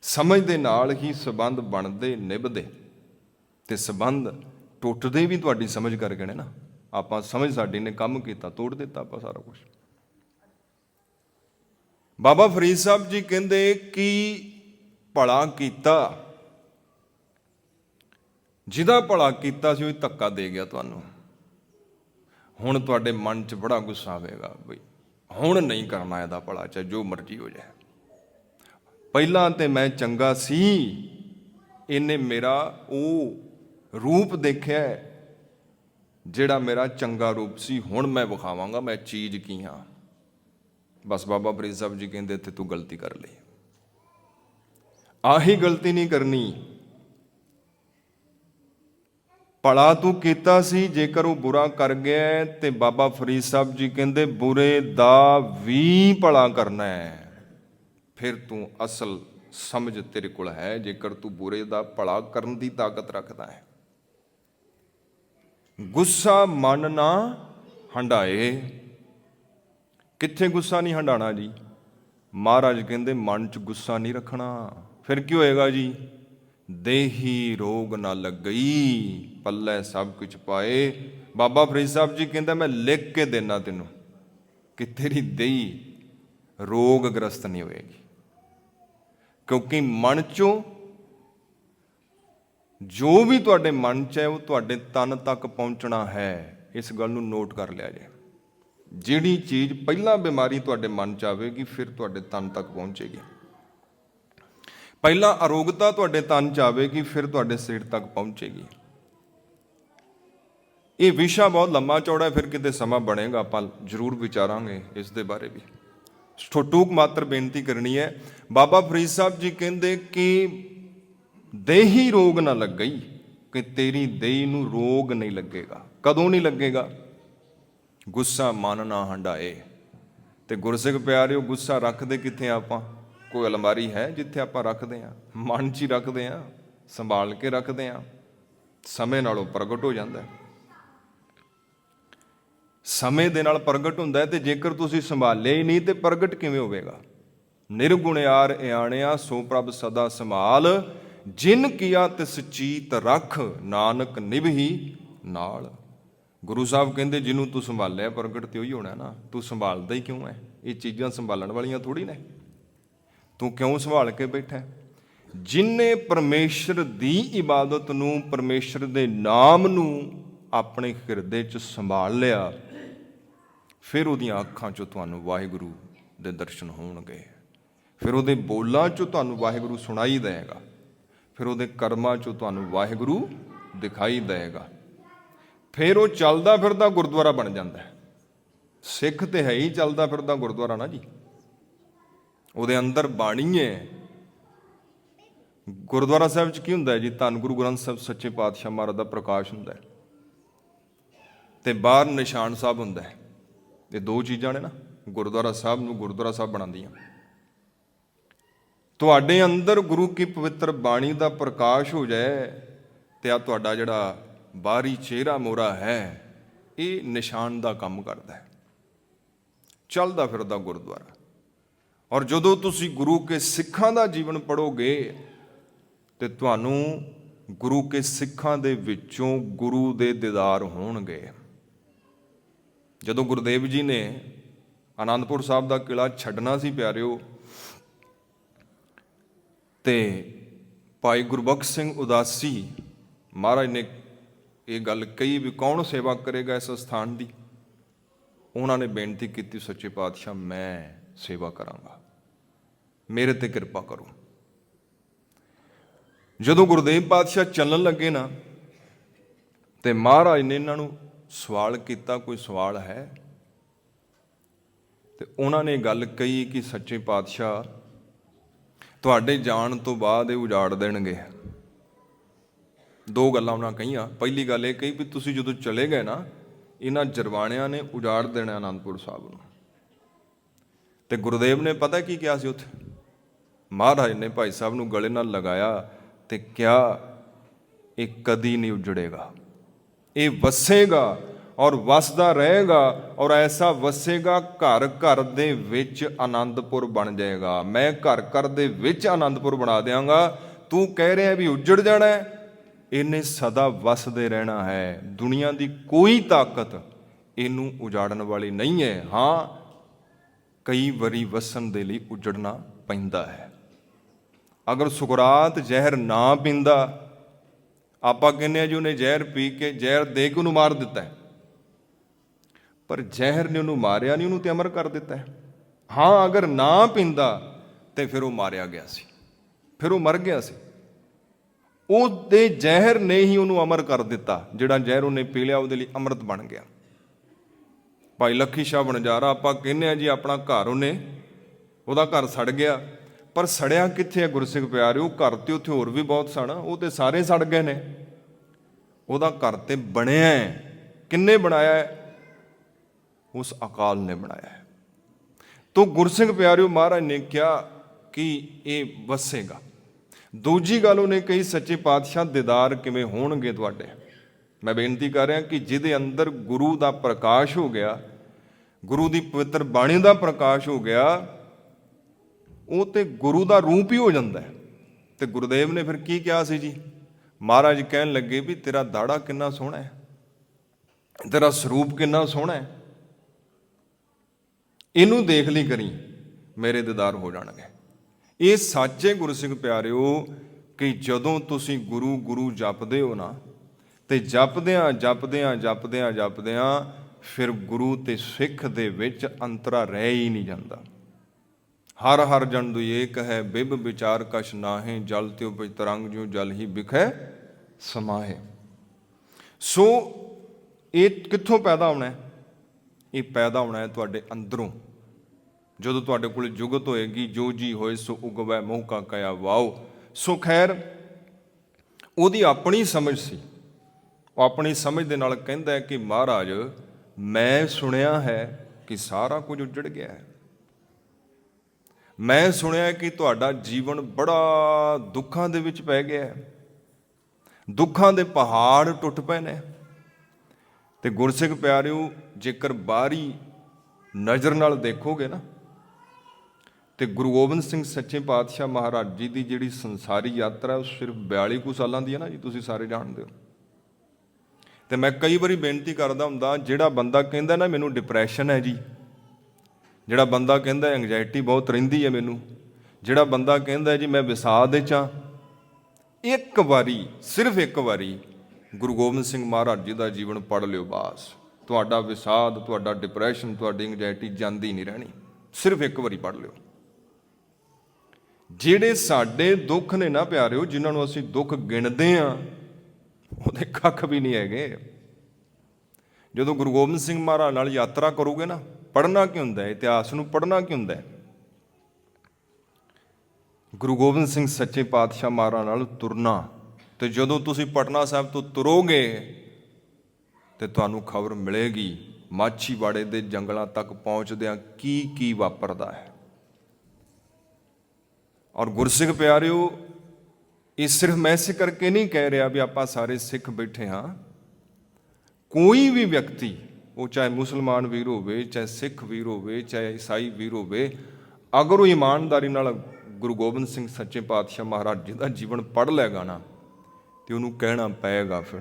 ਸਮਝ ਦੇ ਨਾਲ ਹੀ ਸਬੰਧ ਬਣਦੇ, ਨਿਭਦੇ। ਤੇ ਸਬੰਧ ਟੁੱਟਦੇ ਵੀ ਤੁਹਾਡੀ ਸਮਝ ਕਰਕੇ ਨੇ ਨਾ। ਆਪਾਂ ਸਮਝ ਸਾਡੀ ਨੇ, ਕੰਮ ਕੀਤਾ, ਤੋੜ ਦਿੱਤਾ ਆਪਾਂ ਸਾਰਾ ਕੁਝ ਬਾਬਾ ਫਰੀਦ ਸਾਹਿਬ ਜੀ ਕਹਿੰਦੇ ਕਿ ਭਲਾ ਕੀਤਾ, ਜਿਹਦਾ ਭਲਾ ਕੀਤਾ ਸੀ ਉਹ ਧੱਕਾ ਦੇ ਗਿਆ ਤੁਹਾਨੂੰ। ਹੁਣ ਤੁਹਾਡੇ ਮਨ 'ਚ ਬੜਾ ਗੁੱਸਾ ਆਵੇਗਾ ਬਈ, ਹੁਣ ਨਹੀਂ ਕਰਨਾ ਇਹਦਾ ਭਲਾ, ਚਾਹੇ ਜੋ ਮਰਜ਼ੀ ਹੋ ਜਾਏ। ਪਹਿਲਾਂ ਤੇ ਮੈਂ ਚੰਗਾ ਸੀ, ਇਹਨੇ ਮੇਰਾ ਉਹ ਰੂਪ ਦੇਖਿਆ ਜਿਹੜਾ ਮੇਰਾ ਚੰਗਾ ਰੂਪ ਸੀ ਹੁਣ ਮੈਂ ਵਿਖਾਵਾਂਗਾ ਮੈਂ ਚੀਜ਼ ਕੀ ਹਾਂ। ਬਸ ਬਾਬਾ ਫਰੀਦ ਸਾਹਿਬ ਜੀ ਕਹਿੰਦੇ ਇੱਥੇ ਤੂੰ ਗਲਤੀ ਕਰ ਲਈ। ਆਹੀ ਗਲਤੀ ਨਹੀਂ ਕਰਨੀ। ਭਲਾ ਤੂੰ ਕੀਤਾ ਸੀ ਜੇਕਰ ਉਹ ਬੁਰਾ ਕਰ ਗਿਆ ਹੈ, ਤੇ ਬਾਬਾ ਫਰੀਦ ਸਾਹਿਬ ਜੀ ਕਹਿੰਦੇ ਬੁਰੇ ਦਾ ਵੀ ਭਲਾ ਕਰਨਾ ਹੈ। ਫਿਰ ਤੂੰ ਅਸਲ ਸਮਝ ਤੇਰੇ ਕੋਲ ਹੈ ਜੇਕਰ ਤੂੰ ਬੁਰੇ ਦਾ ਭਲਾ ਕਰਨ ਦੀ ਤਾਕਤ ਰੱਖਦਾ ਹੈ। ਗੁੱਸਾ ਮਨ ਨਾ ਹੰਡਾਏ। ਕਿੱਥੇ ਗੁੱਸਾ ਨਹੀਂ ਹੰਡਾਣਾ ਜੀ? ਮਹਾਰਾਜ ਕਹਿੰਦੇ, ਮਨ 'ਚ ਗੁੱਸਾ ਨਹੀਂ ਰੱਖਣਾ। ਫਿਰ ਕੀ ਹੋਏਗਾ ਜੀ? ਦੇਹੀ ਰੋਗ ਨਾ ਲੱਗਈ, ਪੱਲੇ ਸਭ ਕੁਝ ਪਾਏ। ਬਾਬਾ ਫਰੀਦ ਸਾਹਿਬ ਜੀ ਕਹਿੰਦਾ, ਮੈਂ ਲਿਖ ਕੇ ਦੇਣਾ ਤੈਨੂੰ। ਕਿ ਤੇਰੀ ਦੇਹੀ ਰੋਗ ਗ੍ਰਸਤ ਨਹੀਂ ਹੋਏਗੀ। ਕਿਉਂਕਿ ਮਨ ਚੋਂ ਜੋ ਵੀ ਤੁਹਾਡੇ ਮਨ 'ਚ ਹੈ, ਉਹ ਤੁਹਾਡੇ ਤਨ ਤੱਕ ਪਹੁੰਚਣਾ ਹੈ। ਇਸ ਗੱਲ ਨੂੰ ਨੋਟ ਕਰ ਲਿਆ ਜੇ। ਜਿਹੜੀ ਚੀਜ਼ ਪਹਿਲਾਂ ਬਿਮਾਰੀ ਤੁਹਾਡੇ ਮਨ 'ਚ ਆਵੇਗੀ, ਫਿਰ ਤੁਹਾਡੇ ਤਨ ਤੱਕ ਪਹੁੰਚੇਗੀ। ਪਹਿਲਾਂ ਅਰੋਗਤਾ ਤੁਹਾਡੇ ਤਨ 'ਚ ਆਵੇਗੀ, ਫਿਰ ਤੁਹਾਡੇ ਸਿਰ ਤੱਕ ਪਹੁੰਚੇਗੀ। ਇਹ ਵਿਸ਼ਾ ਬਹੁਤ ਲੰਮਾ ਚੌੜਾ ਫਿਰ ਕਿਤੇ ਸਮਾਂ ਬਣੇਗਾ, ਆਪਾਂ ਜ਼ਰੂਰ ਵਿਚਾਰਾਂਗੇ ਇਸ ਦੇ ਬਾਰੇ ਵੀ। ਟੂਕ ਮਾਤਰ ਬੇਨਤੀ ਕਰਨੀ ਹੈ, ਬਾਬਾ ਫਰੀਦ ਸਾਹਿਬ ਜੀ ਕਹਿੰਦੇ ਕਿ ਦੇਹੀ ਰੋਗ ਨਾ ਲੱਗਈ ਕਿ ਤੇਰੀ ਦੇਹੀ ਨੂੰ ਰੋਗ ਨਹੀਂ ਲੱਗੇਗਾ। ਕਦੋਂ ਨਹੀਂ ਲੱਗੇਗਾ? ਗੁੱਸਾ ਮਨ ਨਾ ਹੰਡਾਏ ਤੇ ਗੁਰਸਿੱਖ ਪਿਆਰਿਓ, ਗੁੱਸਾ ਰੱਖਦੇ ਕਿੱਥੇ ਆਪਾਂ? ਕੋਈ ਅਲਮਾਰੀ ਹੈ ਜਿੱਥੇ ਆਪਾਂ ਰੱਖਦੇ ਆ? ਮਨ 'ਚ ਹੀ ਰੱਖਦੇ ਆ, ਸੰਭਾਲ ਕੇ ਰੱਖਦੇ ਆ। ਸਮੇਂ ਨਾਲੋਂ ਪ੍ਰਗਟ ਹੋ ਜਾਂਦਾ ਸਮੇਂ ਦੇ ਨਾਲ ਪ੍ਰਗਟ ਹੁੰਦਾ ਹੈ ਤੇ ਜੇਕਰ ਤੁਸੀਂ ਸੰਭਾਲਿਆ ਹੀ ਨਹੀਂ ਤੇ ਪ੍ਰਗਟ ਕਿਵੇਂ ਹੋਵੇਗਾ? ਨਿਰਗੁਣਿਆਰ, ਇਆਣਿਆ, ਸੋ ਪ੍ਰਭ ਸਦਾ ਸੰਭਾਲ। ਜਿਨ ਕੀਆ ਤਿਸ ਚੀਤ ਰਖ, ਨਾਨਕ ਨਿਭਹੀ ਨਾਲ। ਗੁਰੂ ਸਾਹਿਬ ਕਹਿੰਦੇ, ਜਿਹਨੂੰ ਤੂੰ ਸੰਭਾਲਿਆ, ਪ੍ਰਗਟ ਤੇ ਉਹੀ ਹੋਣਾ ਨਾ। ਤੂੰ ਸੰਭਾਲਦਾ ਹੀ ਕਿਉਂ ਹੈ ਇਹ ਚੀਜ਼ਾਂ ਸੰਭਾਲਣ ਵਾਲੀਆਂ ਥੋੜੀ ਨੇ। ਤੂੰ ਕਿਉਂ ਸੰਭਾਲ ਕੇ ਬੈਠਾ ਹੈ? ਜਿਨਨੇ ਪਰਮੇਸ਼ਰ ਦੀ ਇਬਾਦਤ ਨੂੰ, ਪਰਮੇਸ਼ਰ ਦੇ ਨਾਮ ਨੂੰ ਆਪਣੇ ਹਿਰਦੇ 'ਚ ਸੰਭਾਲ ਲਿਆ, ਫਿਰ ਉਹਦੀਆਂ ਅੱਖਾਂ 'ਚੋਂ ਤੁਹਾਨੂੰ ਵਾਹਿਗੁਰੂ ਦੇ ਦਰਸ਼ਨ ਹੋਣਗੇ। ਫਿਰ ਉਹਦੇ ਬੋਲਾਂ 'ਚੋਂ ਤੁਹਾਨੂੰ ਵਾਹਿਗੁਰੂ ਸੁਣਾਈ ਦੇਗਾ ਫਿਰ ਉਹਦੇ ਕਰਮਾਂ 'ਚੋਂ ਤੁਹਾਨੂੰ ਵਾਹਿਗੁਰੂ ਦਿਖਾਈ ਦੇਵੇਗਾ ਫਿਰ ਉਹ ਚੱਲਦਾ ਫਿਰਦਾ ਗੁਰਦੁਆਰਾ ਬਣ ਜਾਂਦਾ ਹੈ। ਸਿੱਖ ਤੇ ਹੈ ਹੀ ਚੱਲਦਾ ਫਿਰਦਾ ਗੁਰਦੁਆਰਾ ਨਾ ਜੀ। ਉਹਦੇ ਅੰਦਰ ਬਾਣੀ ਹੈ। ਗੁਰਦੁਆਰਾ ਸਾਹਿਬ 'ਚ ਕੀ ਹੁੰਦਾ ਹੈ ਜੀ? ਧੰਨ ਗੁਰੂ ਗ੍ਰੰਥ ਸਾਹਿਬ ਸੱਚੇ ਪਾਤਸ਼ਾਹ ਮਹਾਰਾਜ ਦਾ ਪ੍ਰਕਾਸ਼ ਹੁੰਦਾ ਹੈ। ਤੇ ਬਾਹਰ ਨਿਸ਼ਾਨ ਸਾਹਿਬ ਹੁੰਦਾ ਹੈ। ਇਹ ਦੋ ਚੀਜ਼ਾਂ ਨੇ ਨਾ, ਗੁਰਦੁਆਰਾ ਸਾਹਿਬ ਨੂੰ ਗੁਰਦੁਆਰਾ ਸਾਹਿਬ ਬਣਾਉਂਦੀਆਂ। ਤੁਹਾਡੇ ਅੰਦਰ ਗੁਰੂ ਕੀ ਪਵਿੱਤਰ ਬਾਣੀ ਦਾ ਪ੍ਰਕਾਸ਼ ਹੋ ਜਾਏ ਤੇ ਆ ਤੁਹਾਡਾ ਜਿਹੜਾ ਬਾਹਰੀ ਚਿਹਰਾ ਮੋਰਾ ਹੈ, ਇਹ ਨਿਸ਼ਾਨ ਦਾ ਕੰਮ ਕਰਦਾ ਹੈ। ਚੱਲਦਾ ਫਿਰਦਾ ਗੁਰਦੁਆਰਾ। ਔਰ ਜਦੋਂ ਤੁਸੀਂ ਗੁਰੂ ਕੇ ਸਿੱਖਾਂ ਦਾ ਜੀਵਨ ਪੜੋਗੇ ਤੇ ਤੁਹਾਨੂੰ ਗੁਰੂ ਕੇ ਸਿੱਖਾਂ ਦੇ ਵਿੱਚੋਂ ਗੁਰੂ ਦੇ ਦੀਦਾਰ ਹੋਣਗੇ। ਜਦੋਂ ਗੁਰਦੇਵ ਜੀ ਨੇ ਆਨੰਦਪੁਰ ਸਾਹਿਬ ਦਾ ਕਿਲਾ ਛੱਡਣਾ ਸੀ ਪਿਆਰਿਓ ਤੇ ਭਾਈ ਗੁਰਬਖਸ਼ ਸਿੰਘ ਉਦਾਸੀ ਮਹਾਰਾਜ ਨੇ ਇਹ ਗੱਲ ਕਹੀ ਵੀ ਕੌਣ ਸੇਵਾ ਕਰੇਗਾ ਇਸ ਸਥਾਨ ਦੀ? ਉਹਨਾਂ ਨੇ ਬੇਨਤੀ ਕੀਤੀ, ਸੱਚੇ ਪਾਤਸ਼ਾਹ, ਮੈਂ ਸੇਵਾ ਕਰਾਂਗਾ। ਮੇਰੇ ਤੇ ਕਿਰਪਾ ਕਰੋ। ਜਦੋਂ ਗੁਰਦੇਵ ਪਾਤਸ਼ਾਹ ਚੱਲਣ ਲੱਗੇ ਨਾ, ਤੇ ਮਹਾਰਾਜ ਨੇ ਇਹਨਾਂ ਨੂੰ ਸਵਾਲ ਕੀਤਾ, ਕੋਈ ਸਵਾਲ ਹੈ? ਤੇ ਉਹਨਾਂ ਨੇ ਗੱਲ ਕਹੀ ਕਿ ਸੱਚੇ ਪਾਤਸ਼ਾਹ ਤੁਹਾਡੇ ਜਾਣ ਤੋਂ ਬਾਅਦ ਇਹ ਉਜਾੜ ਦੇਣਗੇ। ਦੋ ਗੱਲਾਂ ਉਹਨਾਂ ਕਹੀਆਂ। ਪਹਿਲੀ ਗੱਲ ਇਹ ਕਹੀ ਵੀ ਤੁਸੀਂ ਜਦੋਂ ਚਲੇ ਗਏ ਨਾ, ਇਹਨਾਂ ਜਰਵਾਣਿਆਂ ਨੇ ਉਜਾੜ ਦੇਣਾ ਆਨੰਦਪੁਰ ਸਾਹਿਬ ਨੂੰ। ਤੇ ਗੁਰਦੇਵ ਨੇ ਪਤਾ ਕੀ ਕਿਹਾ ਸੀ ਉੱਥੇ? ਮਹਾਰਾਜ ਨੇ ਭਾਈ ਸਾਹਿਬ ਨੂੰ ਗਲੇ ਨਾਲ ਲਗਾਇਆ ਤੇ ਕਿਹਾ, ਇਹ ਕਦੀ ਨਹੀਂ ਉਜੜੇਗਾ। ਇਹ ਵਸੇਗਾ। ਔਰ ਵਸਦਾ ਰਹੇਗਾ ਔਰ ਐਸਾ ਵਸੇਗਾ ਘਰ ਘਰ ਦੇ ਵਿੱਚ ਆਨੰਦਪੁਰ ਬਣ ਜਾਏਗਾ। ਮੈਂ ਘਰ ਘਰ ਦੇ ਵਿੱਚ ਆਨੰਦਪੁਰ ਬਣਾ ਦਿਆਂਗਾ। ਤੂੰ ਕਹਿ ਰਿਹਾ ਵੀ ਉੱਜੜ ਜਾਣਾ ਇਹਨੇ ਸਦਾ ਵਸਦੇ ਰਹਿਣਾ ਹੈ। ਦੁਨੀਆ ਦੀ ਕੋਈ ਤਾਕਤ ਇਹਨੂੰ ਉਜਾੜਨ ਵਾਲੀ ਨਹੀਂ ਹੈ। ਹਾਂ, ਕਈ ਵਾਰੀ ਵਸਣ ਦੇ ਲਈ ਉਜੜਨਾ ਪੈਂਦਾ ਹੈ। ਅਗਰ ਸੁਕਰਾਤ ਜ਼ਹਿਰ ਨਾ ਪੀਂਦਾ, ਆਪਾਂ ਕਹਿੰਦੇ ਆ ਜੀ ਉਹਨੇ ਜ਼ਹਿਰ ਪੀ ਕੇ ਜ਼ਹਿਰ ਦੇ ਕੇ ਉਹਨੂੰ ਮਾਰ ਦਿੱਤਾ ਹੈ। ਪਰ ਜ਼ਹਿਰ ਨੇ ਉਹਨੂੰ ਮਾਰਿਆ ਨਹੀਂ, ਉਹਨੂੰ ਤੇ ਅਮਰ ਕਰ ਦਿੱਤਾ ਹੈ। ਹਾਂ, ਅਗਰ ਨਾ ਪੀਂਦਾ, ਤੇ ਫਿਰ ਉਹ ਮਾਰਿਆ ਗਿਆ ਸੀ। ਫਿਰ ਉਹ ਮਰ ਗਿਆ ਸੀ। ਉਹਦੇ ਜ਼ਹਿਰ ਨੇ ਹੀ ਉਹਨੂੰ ਅਮਰ ਕਰ ਦਿੱਤਾ, ਜਿਹੜਾ ਜ਼ਹਿਰ ਉਹਨੇ ਪੀ ਲਿਆ, ਉਹਦੇ ਲਈ ਅੰਮ੍ਰਿਤ ਬਣ ਗਿਆ। ਭਾਈ ਲੱਖੀ ਸ਼ਾਹ ਬਣਜਾਰਾ ਆਪਾਂ ਕਹਿੰਦੇ ਆ ਜੀ, ਆਪਣਾ ਘਰ ਉਹਨੇ, ਉਹਦਾ ਘਰ ਸੜ ਗਿਆ। ਪਰ ਸੜਿਆ ਕਿੱਥੇ ਹੈ ਗੁਰਸਿੱਖ ਪਿਆਰਿਓ? ਘਰ ਤੇ ਉੱਥੇ ਹੋਰ ਵੀ ਬਹੁਤ ਸਨ। ਉਹ ਤੇ ਸਾਰੇ ਸੜ ਗਏ ਨੇ। ਉਹਦਾ ਘਰ ਤੇ ਬਣਿਆ ਕਿੰਨੇ ਬਣਾਇਆ ਹੈ? ਉਸ ਅਕਾਲ ਨੇ ਬਣਾਇਆ ਹੈ। ਤੋ ਗੁਰਸਿੰਘ ਪਿਆਰਿਓ, ਮਹਾਰਾਜ ਨੇ ਕਿਹਾ ਕਿ ਇਹ ਵਸੇਗਾ। ਦੂਜੀ ਗੱਲ ਉਹਨੇ ਕਹੀ, ਸੱਚੇ ਪਾਤਸ਼ਾਹ, ਦੀਦਾਰ ਕਿਵੇਂ ਹੋਣਗੇ ਤੁਹਾਡੇ? ਮੈਂ ਬੇਨਤੀ ਕਰ ਰਿਹਾ ਕਿ ਜਿਹਦੇ ਅੰਦਰ ਗੁਰੂ ਦਾ ਪ੍ਰਕਾਸ਼ ਹੋ ਗਿਆ, ਗੁਰੂ ਦੀ ਪਵਿੱਤਰ ਬਾਣੀ ਦਾ ਪ੍ਰਕਾਸ਼ ਹੋ ਗਿਆ, ਉਹ ਤੇ ਗੁਰੂ ਦਾ ਰੂਪ ਹੀ ਹੋ ਜਾਂਦਾ ਹੈ। ਤੇ ਗੁਰਦੇਵ ਨੇ ਫਿਰ ਕੀ ਕਿਹਾ ਸੀ ਜੀ? ਮਹਾਰਾਜ ਕਹਿਣ ਲੱਗੇ ਵੀ ਤੇਰਾ ਦਾੜਾ ਕਿੰਨਾ ਸੋਹਣਾ ਹੈ, ਤੇਰਾ ਸਰੂਪ ਕਿੰਨਾ ਸੋਹਣਾ ਹੈ। ਇਹਨੂੰ ਦੇਖ ਲਈ ਕਰੀ, ਮੇਰੇ ਦੀਦਾਰ ਹੋ ਜਾਣਗੇ। ਇਹ ਸੱਚੇ ਗੁਰਸਿੱਖ ਪਿਆਰਿਓ, ਕਿ ਜਦੋਂ ਤੁਸੀਂ ਗੁਰੂ ਗੁਰੂ ਜਪਦੇ ਹੋ ਨਾ, ਤੇ ਜਪਦਿਆਂ ਜਪਦਿਆਂ ਜਪਦਿਆਂ ਜਪਦਿਆਂ ਫਿਰ ਗੁਰੂ ਤੇ ਸਿੱਖ ਦੇ ਵਿੱਚ ਅੰਤਰਾ ਰਹਿ ਹੀ ਨਹੀਂ ਜਾਂਦਾ। ਹਰ ਹਰ ਜਨ ਦੁ ਏਕ ਹੈ, ਬਿਬ ਵਿਚਾਰ ਕਛ ਨਾਹੇ, ਜਲ ਤਿਉ ਬਿਚ ਤਰੰਗ ਜਿਉ ਜਲ ਹੀ ਬਿਖੈ ਸਮਾਹੇ। ਸੋ ਇਹ ਕਿੱਥੋਂ ਪੈਦਾ ਹੋਣਾ ਹੈ? ਇਹ ਪੈਦਾ ਹੋਣਾ ਹੈ ਤੁਹਾਡੇ ਅੰਦਰੋਂ। ਜਦੋਂ ਤੁਹਾਡੇ ਕੋਲ ਜੁਗਤ ਹੋਏਗੀ, ਜੋ ਜੀ ਹੋਏ ਸੋ ਉਗਵੈ ਮੋਹ ਕਾ ਕਿਆ ਵਾਓ। ਸੋ ਖੈਰ, ਉਹਦੀ ਆਪਣੀ ਸਮਝ ਸੀ। ਉਹ ਆਪਣੀ ਸਮਝ ਦੇ ਨਾਲ ਕਹਿੰਦਾ ਹੈ ਕਿ ਮਹਾਰਾਜ, ਮੈਂ ਸੁਣਿਆ ਹੈ ਕਿ ਸਾਰਾ ਕੁਝ ਉੱਜੜ ਗਿਆ ਹੈ। ਮੈਂ ਸੁਣਿਆ ਕਿ ਤੁਹਾਡਾ ਜੀਵਨ ਬੜਾ ਦੁੱਖਾਂ ਦੇ ਵਿੱਚ ਪੈ ਗਿਆ ਹੈ। ਦੁੱਖਾਂ ਦੇ ਪਹਾੜ ਟੁੱਟ ਪਏ ਨੇ। ਤੇ ਗੁਰਸਿੱਖ ਪਿਆਰਿਓ, ਜੇਕਰ ਬਾਹਰੀ ਨਜ਼ਰ ਨਾਲ ਦੇਖੋਗੇ ਨਾ, ਤੇ ਗੁਰੂ ਗੋਬਿੰਦ ਸਿੰਘ ਸੱਚੇ ਪਾਤਸ਼ਾਹ ਮਹਾਰਾਜ ਜੀ ਦੀ ਜਿਹੜੀ ਸੰਸਾਰੀ ਯਾਤਰਾ, ਉਹ ਸਿਰਫ 42 ਕੁ ਸਾਲਾਂ ਦੀ ਹੈ ਨਾ ਜੀ, ਤੁਸੀਂ ਸਾਰੇ ਜਾਣਦੇ ਹੋ। ਤੇ ਮੈਂ ਕਈ ਵਾਰੀ ਬੇਨਤੀ ਕਰਦਾ ਹੁੰਦਾ, ਜਿਹੜਾ ਬੰਦਾ ਕਹਿੰਦਾ ਨਾ, ਮੈਨੂੰ ਡਿਪਰੈਸ਼ਨ ਹੈ ਜੀ। ਜਿਹੜਾ ਬੰਦਾ ਕਹਿੰਦਾ ਐਂਗਜ਼ਾਇਟੀ ਬਹੁਤ ਰਹਿੰਦੀ ਹੈ ਮੈਨੂੰ। ਜਿਹੜਾ ਬੰਦਾ ਕਹਿੰਦਾ ਜੀ ਮੈਂ ਵਿਸਾਦ ਵਿੱਚ ਹਾਂ। ਇੱਕ ਵਾਰੀ, ਸਿਰਫ ਇੱਕ ਵਾਰੀ ਗੁਰੂ ਗੋਬਿੰਦ ਸਿੰਘ ਮਹਾਰਾਜ ਜੀ ਦਾ ਜੀਵਨ ਪੜ੍ਹ ਲਿਓ ਬਾਸ। ਤੁਹਾਡਾ ਵਿਸਾਦ, ਤੁਹਾਡਾ ਡਿਪਰੈਸ਼ਨ ਤੁਹਾਡੀ ਐਂਗਜ਼ਾਇਟੀ ਜਾਂਦੀ ਨਹੀਂ ਰਹਿਣੀ। ਸਿਰਫ ਇੱਕ ਵਾਰੀ ਪੜ੍ਹ ਲਿਓ। ਜਿਹੜੇ ਸਾਡੇ ਦੁੱਖ ਨੇ ਨਾ ਪਿਆਰਿਓ, ਜਿਨ੍ਹਾਂ ਨੂੰ ਅਸੀਂ ਦੁੱਖ ਗਿਣਦੇ ਆ, ਉਹਦੇ ਕੱਖ ਵੀ ਨਹੀਂ ਹੈਗੇ। ਜਦੋਂ ਗੁਰੂ ਗੋਬਿੰਦ ਸਿੰਘ ਮਹਾਰਾਜ ਨਾਲ ਯਾਤਰਾ ਕਰੋਗੇ ਨਾ, ਪੜ੍ਹਨਾ ਕੀ ਹੁੰਦਾ ਹੈ? ਇਤਿਹਾਸ ਨੂੰ ਪੜ੍ਹਨਾ ਕੀ ਹੁੰਦਾ ਹੈ? ਗੁਰੂ ਗੋਬਿੰਦ ਸਿੰਘ ਸੱਚੇ ਪਾਤਸ਼ਾਹ ਮਹਾਰਾਜ ਨਾਲ ਤੁਰਨਾ। ਤੇ ਜਦੋਂ ਤੁਸੀਂ ਪਟਨਾ ਸਾਹਿਬ ਤੋਂ ਤੁਰੋਗੇ ਤੇ ਤੁਹਾਨੂੰ ਖਬਰ ਮਿਲੇਗੀ, ਮਾਛੀਵਾੜੇ ਦੇ ਜੰਗਲਾਂ ਤੱਕ ਪਹੁੰਚਦਿਆਂ ਕੀ ਕੀ ਵਾਪਰਦਾ ਹੈ। ਔਰ ਗੁਰਸਿੱਖ ਪਿਆਰਿਓ, ਇਹ ਸਿਰਫ ਮੈਂ ਇਸੇ ਕਰਕੇ ਨਹੀਂ ਕਹਿ ਰਿਹਾ ਵੀ ਆਪਾਂ ਸਾਰੇ ਸਿੱਖ ਬੈਠੇ ਹਾਂ। ਕੋਈ ਵੀ ਵਿਅਕਤੀ, ਉਹ ਚਾਹੇ ਮੁਸਲਮਾਨ ਵੀਰ ਹੋਵੇ, ਚਾਹੇ ਸਿੱਖ ਵੀਰ ਹੋਵੇ, ਚਾਹੇ ਈਸਾਈ ਵੀਰ ਹੋਵੇ, ਅਗਰ ਉਹ ਇਮਾਨਦਾਰੀ ਨਾਲ ਗੁਰੂ ਗੋਬਿੰਦ ਸਿੰਘ ਸੱਚੇ ਪਾਤਸ਼ਾਹ ਮਹਾਰਾਜ ਜੀ ਦਾ ਜੀਵਨ ਪੜ੍ਹ ਲਏਗਾ ਨਾ ਤੇ ਉਹਨੂੰ ਕਹਿਣਾ ਪਏਗਾ ਫਿਰ